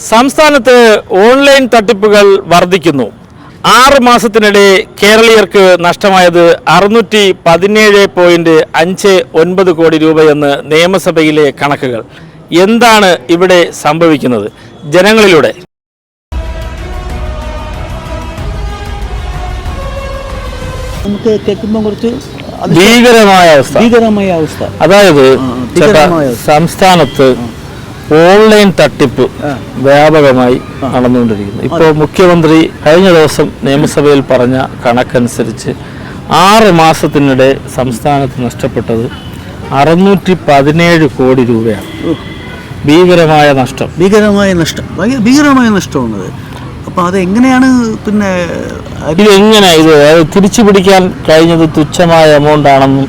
സംസ്ഥാനത്ത് ഓൺലൈൻ തട്ടിപ്പുകൾ വർദ്ധിക്കുന്നു. ആറ് മാസത്തിനിടെ കേരളീയർക്ക് നഷ്ടമായത് അറുന്നൂറ്റി പതിനേഴ് പോയിന്റ് അഞ്ച് ഒൻപത് കോടി രൂപയെന്ന് നിയമസഭയിലെ കണക്കുകൾ. എന്താണ് ഇവിടെ സംഭവിക്കുന്നത്? ജനങ്ങളിലൂടെ. നമുക്ക് കേൾക്കുമ്പോൾ കുറച്ച് ഭീകരമായ അവസ്ഥ. ഭീകരമായ അവസ്ഥ. അതായത്. സംസ്ഥാനത്ത് ഓൺലൈൻ തട്ടിപ്പ് വ്യാപകമായി നടന്നുകൊണ്ടിരിക്കുന്നു. ഇപ്പോൾ മുഖ്യമന്ത്രി കഴിഞ്ഞ ദിവസം നിയമസഭയിൽ പറഞ്ഞ കണക്കനുസരിച്ച് ആറ് മാസത്തിനിടെ സംസ്ഥാനത്ത് നഷ്ടപ്പെട്ടത് അറുന്നൂറ്റി പതിനേഴ് കോടി രൂപയാണ്. ഭീകരമായ നഷ്ടം. ഭീകരമായ നഷ്ടം. ഭീകരമായ നഷ്ടമാണത്. അപ്പോൾ അത് എങ്ങനെയാണ് പിന്നെ ഇതെങ്ങനെ ഇത് തിരിച്ചു പിടിക്കാൻ കഴിഞ്ഞത് തുച്ഛമായ എമൗണ്ട് ആണെന്നും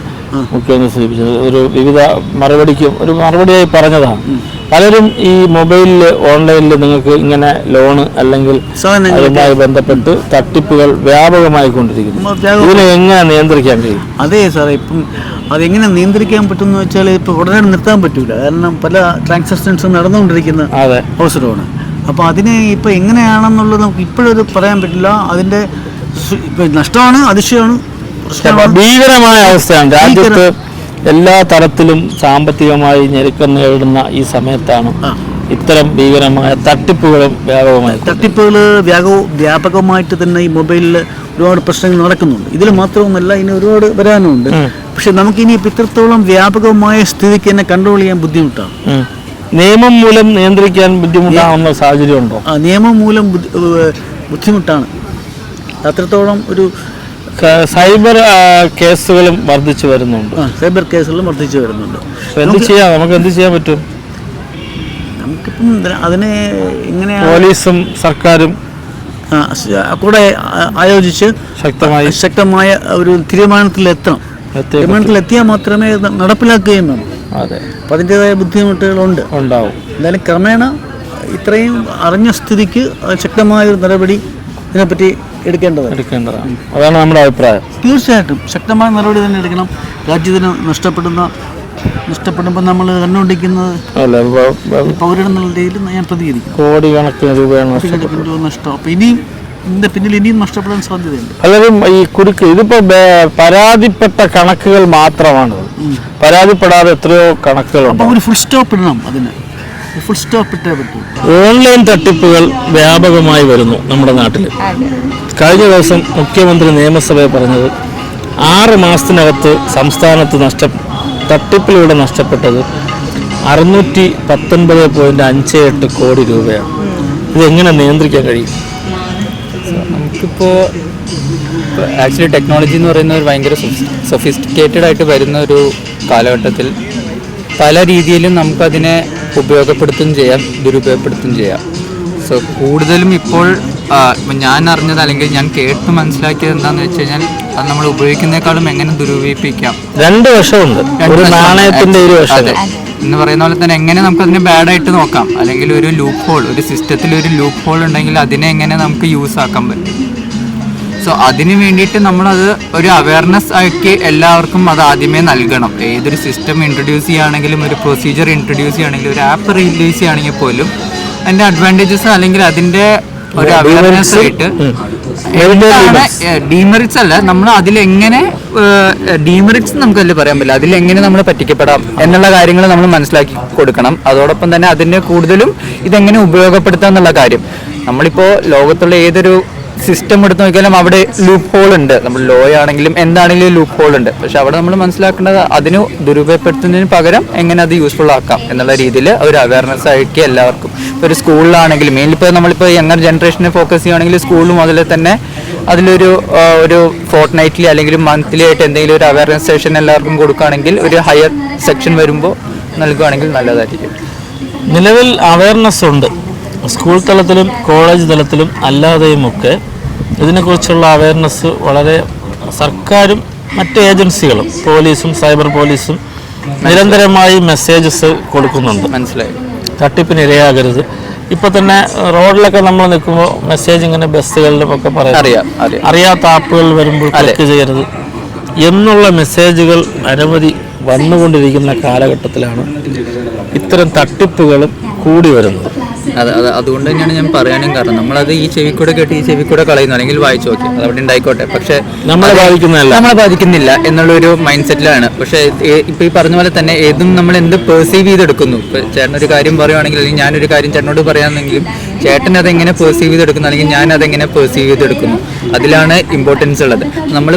മുഖ്യമന്ത്രി സൂചിപ്പിച്ചത് ഒരു വിവിധ മറുപടിക്കും ഒരു മറുപടിയായി പറഞ്ഞതാണ്. പലരും ഈ മൊബൈലിൽ ഓൺലൈനിൽ നിങ്ങൾക്ക് ഇങ്ങനെ ലോണ് അല്ലെങ്കിൽ അതുമായി ബന്ധപ്പെട്ട് തട്ടിപ്പുകൾ വ്യാപകമായി കൊണ്ടിരിക്കുന്നു. ഇതിനെ എങ്ങനെ നിയന്ത്രിക്കാൻ കഴിയും? അതെ സാറേ ഇപ്പം അതെങ്ങനെ നിയന്ത്രിക്കാൻ പറ്റും എന്ന് വെച്ചാൽ ഇപ്പോൾ ഉടനെ നിർത്താൻ പറ്റൂല. കാരണം പല ട്രാൻസാക്ഷൻസും നടന്നുകൊണ്ടിരിക്കുന്ന അതെ. അവസരമാണ്. അപ്പോൾ അതിന് ഇപ്പോൾ എങ്ങനെയാണെന്നുള്ളത് നമുക്ക് ഇപ്പോഴൊരു പറയാൻ പറ്റില്ല. അതിന്റെ നഷ്ടമാണ് അതിശയമാണ് ഭീകരമായ അവസ്ഥയാണ്. രാജ്യത്ത് എല്ലാ തരത്തിലും സാമ്പത്തികമായി ഞെരുക്കം നേരിടുന്ന ഈ സമയത്താണ് ഇത്തരം ഭീകരമായ തട്ടിപ്പുകളും വ്യാപകമായി തട്ടിപ്പുകൾ വ്യാപക വ്യാപകമായിട്ട് തന്നെ ഈ മൊബൈലിൽ ഒരുപാട് പ്രശ്നങ്ങൾ നടക്കുന്നുണ്ട്. ഇതിൽ മാത്രവുമല്ല ഇനി ഒരുപാട് വരാനുമുണ്ട്. പക്ഷെ നമുക്ക് ഇനി ഇത്രത്തോളം വ്യാപകമായ സ്ഥിതിക്ക് തന്നെ കൺട്രോൾ ചെയ്യാൻ ബുദ്ധിമുട്ടാണ്. നിയമം മൂലം നിയന്ത്രിക്കാൻ ബുദ്ധിമുട്ടാവുന്ന സാഹചര്യം ഉണ്ടോ? നിയമം മൂലം ബുദ്ധിമുട്ടാണ്. അത്രത്തോളം ഒരു സൈബർ കേസുകളും വർദ്ധിച്ചു വരുന്നുണ്ട്. സൈബർ കേസുകളും വർദ്ധിച്ചു വരുന്നുണ്ട്. എന്ത് ചെയ്യാം? നമുക്ക് എന്ത് ചെയ്യാൻ പറ്റും? നമുക്കിപ്പം അതിന് എങ്ങനെയാണ് പോലീസും സർക്കാരും കൂടെ ആയോജിച്ച് ശക്തമായി ശക്തമായ ഒരു തീരുമാനത്തിൽ എത്തണം തീരുമാനത്തിൽ തീരുമാനത്തിലെത്തിയാൽ മാത്രമേ നടപ്പിലാക്കുകയും വേണം. അതെ. അപ്പം അതിന്റെതായ ബുദ്ധിമുട്ടുകളുണ്ട്. ഉണ്ടാവും. എന്തായാലും ക്രമേണ ഇത്രയും അറിഞ്ഞ സ്ഥിതിക്ക് ശക്തമായ ഒരു നടപടി ഇതിനെപ്പറ്റി എടുക്കേണ്ടതാണ്. എടുക്കേണ്ടതാണ്. അതാണ് നമ്മുടെ അഭിപ്രായം. തീർച്ചയായിട്ടും. ശക്തമായ നടപടി തന്നെ എടുക്കണം. രാജ്യത്തിന് നഷ്ടപ്പെടുന്ന നഷ്ടപ്പെടുമ്പോൾ നമ്മൾ കണ്ടുകൊണ്ടിരിക്കുന്നത് പൗരനെന്നുള്ള രീതിയിൽ ഞാൻ പ്രതികരിക്കും. കോടിക്കണക്കിന് രൂപയാണ് കോടിക്കണക്കിന് നഷ്ടം. അപ്പം ഇനിയും ഇതിന്റെ പിന്നിൽ ഇനിയും നഷ്ടപ്പെടാൻ സാധ്യതയുണ്ട്. പലരും ഈ കുരുക്ക് ഇതിപ്പോ പരാതിപ്പെട്ട കണക്കുകൾ മാത്രമാണ് പരാതിപ്പെടാതെ എത്രയോ കണക്കുകൾ ഉണ്ട് ഒരു ഫുൾ സ്റ്റോപ്പ് ഇടണം അതിന്. ഫുൾ സ്റ്റോപ്പ് ഇട്ടേ പറ്റൂ. ഓൺലൈൻ തട്ടിപ്പുകൾ വ്യാപകമായി വരുന്നു നമ്മുടെ നാട്ടിൽ. കഴിഞ്ഞ ദിവസം മുഖ്യമന്ത്രി നിയമസഭയിൽ പറഞ്ഞത് ആറ് മാസത്തിനകത്ത് സംസ്ഥാനത്ത് നഷ്ട തട്ടിപ്പിലൂടെ നഷ്ടപ്പെട്ടത് അറുന്നൂറ്റി പത്തൊൻപത് പോയിന്റ് അഞ്ച് എട്ട് കോടി രൂപയാണ്. ഇതെങ്ങനെ നിയന്ത്രിക്കാൻ കഴിയും? നമുക്കിപ്പോൾ ആക്ച്വലി ടെക്നോളജി എന്ന് പറയുന്ന ഒരു ഭയങ്കര സൊഫിസ്റ്റിക്കേറ്റഡ് ആയിട്ട് വരുന്ന ഒരു കാലഘട്ടത്തിൽ പല രീതിയിലും നമുക്കതിനെ ഉപയോഗപ്പെടുത്തുകയും ചെയ്യാം ദുരുപയോഗപ്പെടുത്തുകയും ചെയ്യാം. സോ കൂടുതലും ഇപ്പോൾ ഞാൻ അറിഞ്ഞത് അല്ലെങ്കിൽ ഞാൻ കേട്ട് മനസ്സിലാക്കിയത് എന്താണെന്ന് വെച്ച് കഴിഞ്ഞാൽ അത് നമ്മൾ ഉപയോഗിക്കുന്നേക്കാളും എങ്ങനെ ദുരുപയോഗിപ്പിക്കാം രണ്ട് വശമുണ്ട്. ഒരു വശം. നാണയത്തിന്റെ ഇരു വശങ്ങൾ എന്ന് പറയുന്ന പോലെ തന്നെ എങ്ങനെ നമുക്ക് അതിനെ ബാഡായിട്ട് നോക്കാം. അല്ലെങ്കിൽ ഒരു ലൂപ്പ് ഹോൾ ഒരു സിസ്റ്റത്തിൽ ഒരു ലൂപ്പ് ഹോൾ ഉണ്ടെങ്കിൽ അതിനെ എങ്ങനെ നമുക്ക് യൂസ് ആക്കാൻ പറ്റും. സോ അതിന് വേണ്ടിയിട്ട് നമ്മളത് ഒരു അവയർനെസ് ആക്കി എല്ലാവർക്കും അത് ആദ്യമേ നൽകണം. ഏതൊരു സിസ്റ്റം ഇൻട്രൊഡ്യൂസ് ചെയ്യുകയാണെങ്കിലും ഒരു പ്രൊസീജിയർ ഇൻട്രൊഡ്യൂസ് ചെയ്യുകയാണെങ്കിലും ഒരു ആപ്പ് റിലീസ് ചെയ്യുകയാണെങ്കിൽ പോലും അതിന്റെ അഡ്വാന്റേജസ് അല്ലെങ്കിൽ അതിന്റെ ഒരു അവയർനെസ് ആയിട്ട് എന്താണ് ഡീമെറിറ്റ്സ് അല്ല നമ്മൾ അതിലെങ്ങനെ ഡീമെറിറ്റ്സ് നമുക്ക് അതിൽ പറയാൻ പറ്റില്ല. അതിലെങ്ങനെ നമ്മൾ പറ്റിക്കപ്പെടാം എന്നുള്ള കാര്യങ്ങൾ നമ്മൾ മനസ്സിലാക്കി കൊടുക്കണം. അതോടൊപ്പം തന്നെ അതിനെ കൂടുതലും ഇതെങ്ങനെ ഉപയോഗപ്പെടുത്താം എന്നുള്ള കാര്യം. നമ്മളിപ്പോൾ ലോകത്തുള്ള ഏതൊരു സിസ്റ്റം എടുത്ത് നോക്കിയാലും അവിടെ ലൂപ്പ് ഹോൾ ഉണ്ട്. നമ്മൾ ലോ ആണെങ്കിലും എന്താണെങ്കിലും ലൂപ്പ് ഹോൾ ഉണ്ട്. പക്ഷെ അവിടെ നമ്മൾ മനസ്സിലാക്കേണ്ടത് അതിന് ദുരുപയോഗപ്പെടുത്തുന്നതിന് പകരം എങ്ങനെ അത് യൂസ്ഫുൾ ആക്കാം എന്നുള്ള രീതിയിൽ ഒരു അവയർനെസ് ആയിരിക്കും എല്ലാവർക്കും. ഒരു സ്കൂളിലാണെങ്കിലും മെയിൻലി ഇപ്പോൾ നമ്മളിപ്പോൾ യങ്ങർ ജനറേഷനെ ഫോക്കസ് ചെയ്യുകയാണെങ്കിൽ സ്കൂൾ മുതൽ തന്നെ അതിലൊരു ഒരു ഫോർട്ട് നൈറ്റ്ലി അല്ലെങ്കിൽ മന്ത്ലി ആയിട്ട് എന്തെങ്കിലും ഒരു അവയർനെസ് സെഷൻ എല്ലാവർക്കും കൊടുക്കുകയാണെങ്കിൽ ഒരു ഹയർ സെക്ഷൻ വരുമ്പോൾ നൽകുകയാണെങ്കിൽ നല്ലതായിരിക്കും. നിലവിൽ അവയർനെസ് ഉണ്ട്. സ്കൂൾ തലത്തിലും കോളേജ് തലത്തിലും അല്ലാതെയും ഒക്കെ ഇതിനെക്കുറിച്ചുള്ള അവയർനെസ് വളരെ സർക്കാരും മറ്റ് ഏജൻസികളും പോലീസും സൈബർ പോലീസും നിരന്തരമായി മെസ്സേജസ് കൊടുക്കുന്നുണ്ട്. മനസ്സിലായി. തട്ടിപ്പിന് ഇരയാകരുത്. ഇപ്പൊ തന്നെ റോഡിലൊക്കെ നമ്മൾ നിൽക്കുമ്പോൾ മെസ്സേജ് ഇങ്ങനെ ബസ്സുകളിലും ഒക്കെ പറയാം അറിയാം അറിയാം. അറിയാത്ത ആപ്പുകൾ വരുമ്പോൾ ക്ലിക്ക് ചെയ്യരുത്. എന്നുള്ള മെസ്സേജുകൾ അനവധി വന്നുകൊണ്ടിരിക്കുന്ന കാലഘട്ടത്തിലാണ് ഇത്തരം തട്ടിപ്പുകളും കൂടി വരുന്നത്. അത് അത് അതുകൊണ്ട് തന്നെയാണ് ഞാൻ പറയാനും കാരണം. നമ്മളത് ഈ ചെവി കൂടെ കേട്ട് ഈ ചെവി കൂടെ കളയുന്നു. അല്ലെങ്കിൽ വായിച്ചു നോക്കി. അത് അവിടെ ഉണ്ടായിക്കോട്ടെ. പക്ഷേ നമ്മളെ ബാധിക്കുന്നതല്ല. നമ്മളെ ബാധിക്കുന്നില്ല എന്നുള്ളൊരു മൈൻഡ് സെറ്റിലാണ് പക്ഷേ ഇപ്പം ഈ പറഞ്ഞ പോലെ തന്നെ ഏതും നമ്മൾ എന്ത് പെർസീവ് ചെയ്തെടുക്കുന്നു. ഇപ്പൊ ചേട്ടൻ ഒരു കാര്യം പറയുവാണെങ്കിൽ അല്ലെങ്കിൽ ഞാനൊരു കാര്യം ചേട്ടനോട് പറയാമെന്നെങ്കിലും ചേട്ടൻ അതെങ്ങനെ പെർസീവ് ചെയ്തെടുക്കുന്നു? അല്ലെങ്കിൽ ഞാൻ അതെങ്ങനെ പെർസീവ് ചെയ്തെടുക്കുന്നു? അതിലാണ് ഇമ്പോർട്ടൻസ് ഉള്ളത്. നമ്മൾ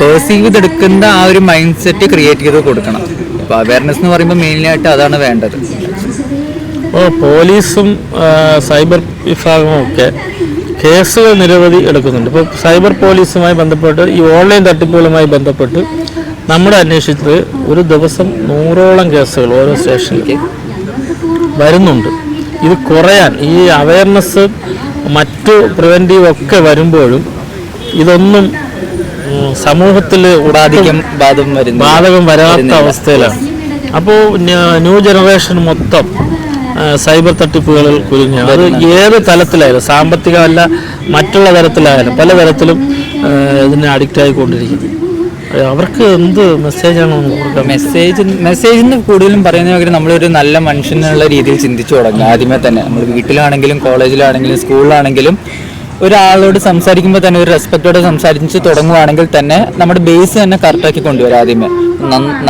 പെർസീവ് ചെയ്തെടുക്കുന്ന ആ ഒരു മൈൻഡ് സെറ്റ് ക്രിയേറ്റ് ചെയ്ത് കൊടുക്കണം. അപ്പോൾ അവയർനെസ് എന്ന് പറയുമ്പോൾ മെയിനായിട്ട് അതാണ് വേണ്ടത്. അപ്പോൾ പോലീസും സൈബർ വിഭാഗവും ഒക്കെ കേസുകൾ നിരവധി എടുക്കുന്നുണ്ട്. ഇപ്പോൾ സൈബർ പോലീസുമായി ബന്ധപ്പെട്ട് ഈ ഓൺലൈൻ തട്ടിപ്പുകളുമായി ബന്ധപ്പെട്ട് നമ്മുടെ അന്വേഷിച്ചത് ഒരു ദിവസം നൂറോളം കേസുകൾ ഓരോ സ്റ്റേഷനിലേക്ക് വരുന്നുണ്ട്. ഇത് കുറയാൻ ഈ അവയർനെസ് മറ്റു പ്രിവെന്റീവ് ഒക്കെ വരുമ്പോഴും ഇതൊന്നും സമൂഹത്തിൽ ഉടാധികം ബാധകം വരാത്ത അവസ്ഥയിലാണ്. അപ്പോൾ ന്യൂ ജനറേഷൻ മൊത്തം സൈബർ തട്ടിപ്പുകളിൽ കുരുങ്ങി. അത് ഏത് തലത്തിലായാലും സാമ്പത്തികമല്ല മറ്റുള്ള തരത്തിലായാലും പല തരത്തിലും ഇതിനെ അഡിക്റ്റ് ആയിക്കൊണ്ടിരിക്കുന്നു. അവർക്ക് എന്ത് മെസ്സേജാണ് കൊടുക്കാൻ മെസ്സേജ് മെസ്സേജിന് കൂടുതലും പറയുന്ന പകരം നമ്മളൊരു നല്ല മനുഷ്യനുള്ള രീതിയിൽ ചിന്തിച്ചു തുടങ്ങുക. ആദ്യമേ തന്നെ നമ്മൾ വീട്ടിലാണെങ്കിലും കോളേജിലാണെങ്കിലും സ്കൂളിലാണെങ്കിലും ഒരാളോട് സംസാരിക്കുമ്പോൾ തന്നെ ഒരു റെസ്പെക്റ്റോടെ സംസാരിച്ച് തുടങ്ങുവാണെങ്കിൽ തന്നെ നമ്മുടെ ബേസ് തന്നെ കറക്റ്റാക്കി കൊണ്ടുവരാം ആദ്യമേ.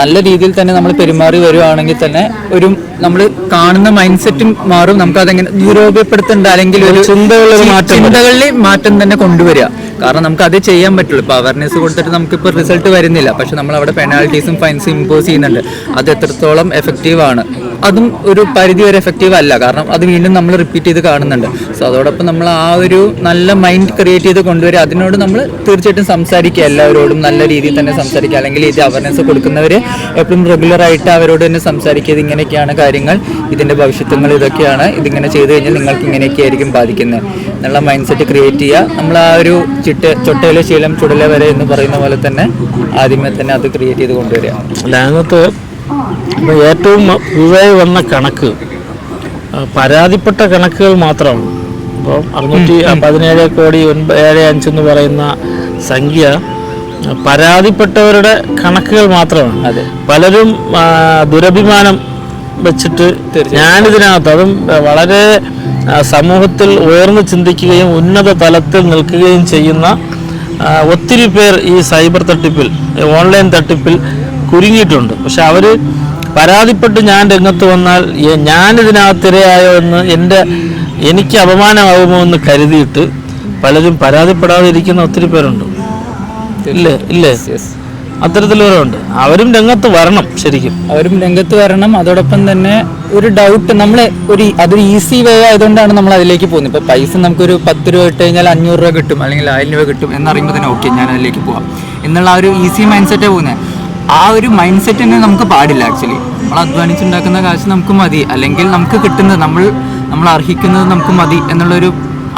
നല്ല രീതിയിൽ തന്നെ നമ്മൾ പെരുമാറി വരുവാണെങ്കിൽ തന്നെ ഒരു നമ്മൾ കാണുന്ന മൈൻഡ് സെറ്റും മാറും. നമുക്ക് അതെങ്ങനെ ദുരുപയോഗപ്പെടുത്തേണ്ട അല്ലെങ്കിൽ ഒരു ചിന്തകളിൽ മാറ്റം തന്നെ കൊണ്ടുവരിക. കാരണം നമുക്ക് അത് ചെയ്യാൻ പറ്റുള്ളൂ. ഇപ്പൊ അവയർനെസ് കൊടുത്തിട്ട് നമുക്കിപ്പോൾ റിസൾട്ട് വരുന്നില്ല. പക്ഷെ നമ്മൾ അവിടെ പെനാൽറ്റീസും ഫൈൻസും ഇമ്പോസ് ചെയ്യുന്നുണ്ട്. അത് എത്രത്തോളം എഫക്റ്റീവ് ആണ്? അതും ഒരു പരിധി വരെ എഫക്റ്റീവ് അല്ല. കാരണം അത് വീണ്ടും നമ്മൾ റിപ്പീറ്റ് ചെയ്ത് കാണുന്നുണ്ട്. സോ അതോടൊപ്പം നമ്മൾ ആ ഒരു നല്ല മൈൻഡ് ക്രിയേറ്റ് ചെയ്ത് കൊണ്ടുവരിക അതിനോട് നമ്മൾ തീർച്ചയായിട്ടും സംസാരിക്കുക. എല്ലാവരോടും നല്ല രീതിയിൽ തന്നെ സംസാരിക്കുക. അല്ലെങ്കിൽ ഇത് അവയർനെസ് കൊടുക്കുന്നവർ എപ്പോഴും റെഗുലറായിട്ട് അവരോട് തന്നെ സംസാരിക്കുക. ഇതിങ്ങനെയൊക്കെയാണ് കാര്യങ്ങൾ. ഇതിന്റെ ഭവിഷ്യത്തുകൾ ഇതൊക്കെയാണ്. ഇതിങ്ങനെ ചെയ്തു കഴിഞ്ഞാൽ നിങ്ങൾക്ക് ഇങ്ങനെയൊക്കെ ആയിരിക്കും ബാധിക്കുന്നത്. എന്നുള്ള മൈൻഡ് സെറ്റ് ക്രിയേറ്റ് ചെയ്യുക. നമ്മൾ ആ ഒരു ചിട്ട ചൊട്ടയിലെ ശീലം ചുടല വരെ എന്ന് പറയുന്ന പോലെ തന്നെ ആദ്യമേ തന്നെ അത് ക്രിയേറ്റ് ചെയ്ത് കൊണ്ടുവരിക. അല്ല ഇപ്പോൾ ഏറ്റവും പുതുതായി വന്ന കണക്ക് പരാതിപ്പെട്ട കണക്കുകൾ മാത്രമാണ് അപ്പോൾ അറുന്നൂറ്റി പതിനേഴ് കോടി ഒൻപത് ഏഴ് അഞ്ച് എന്ന് പറയുന്ന സംഖ്യ പരാതിപ്പെട്ടവരുടെ കണക്കുകൾ മാത്രമാണ്. അതെ. പലരും ദുരഭിമാനം വെച്ചിട്ട് ഞാനിതിനകത്ത് അതും വളരെ സമൂഹത്തിൽ ഉയർന്നു ചിന്തിക്കുകയും ഉന്നത തലത്തിൽ നിൽക്കുകയും ചെയ്യുന്ന ഒത്തിരി പേർ ഈ സൈബർ തട്ടിപ്പിൽ ഓൺലൈൻ തട്ടിപ്പിൽ കുരുങ്ങിയിട്ടുണ്ട്. പക്ഷെ അവർ പരാതിപ്പെട്ട് ഞാൻ രംഗത്ത് വന്നാൽ ഞാൻ ഇതിനകത്തിരയായോ എന്ന് എന്റെ എനിക്ക് അപമാനമാകുമോ എന്ന് കരുതിയിട്ട് പലരും പരാതിപ്പെടാതിരിക്കുന്ന ഒത്തിരി പേരുണ്ട്. ഇല്ലേ? ഇല്ലേ? അത്തരത്തിലുള്ളവരുണ്ട്. അവരും രംഗത്ത് വരണം ശരിക്കും. അവരും രംഗത്ത് വരണം. അതോടൊപ്പം തന്നെ ഒരു ഡൗട്ട് നമ്മൾ ഒരു അതൊരു ഈസി വേ ആയതുകൊണ്ടാണ് നമ്മൾ അതിലേക്ക് പോകുന്നത്. ഇപ്പൊ പൈസ നമുക്കൊരു പത്ത് രൂപ ഇട്ട് കഴിഞ്ഞാൽ അഞ്ഞൂറ് രൂപ കിട്ടും അല്ലെങ്കിൽ ആയിരം രൂപ കിട്ടും എന്നറിയുമ്പോൾ തന്നെ ഓക്കെ ഞാൻ അതിലേക്ക് പോവാം. എന്നുള്ള ആ ഒരു ഈസി മൈൻഡ് സെറ്റേ പോകുന്നത് ആ ഒരു മൈൻഡ് സെറ്റ് തന്നെ നമുക്ക് പാടില്ല ആക്ച്വലി നമ്മൾ അധ്വാനിച്ചുണ്ടാക്കുന്ന കാശ് നമുക്ക് മതി അല്ലെങ്കിൽ നമുക്ക് കിട്ടുന്നത് നമ്മൾ നമ്മൾ അർഹിക്കുന്നത് നമുക്ക് മതി എന്നുള്ളൊരു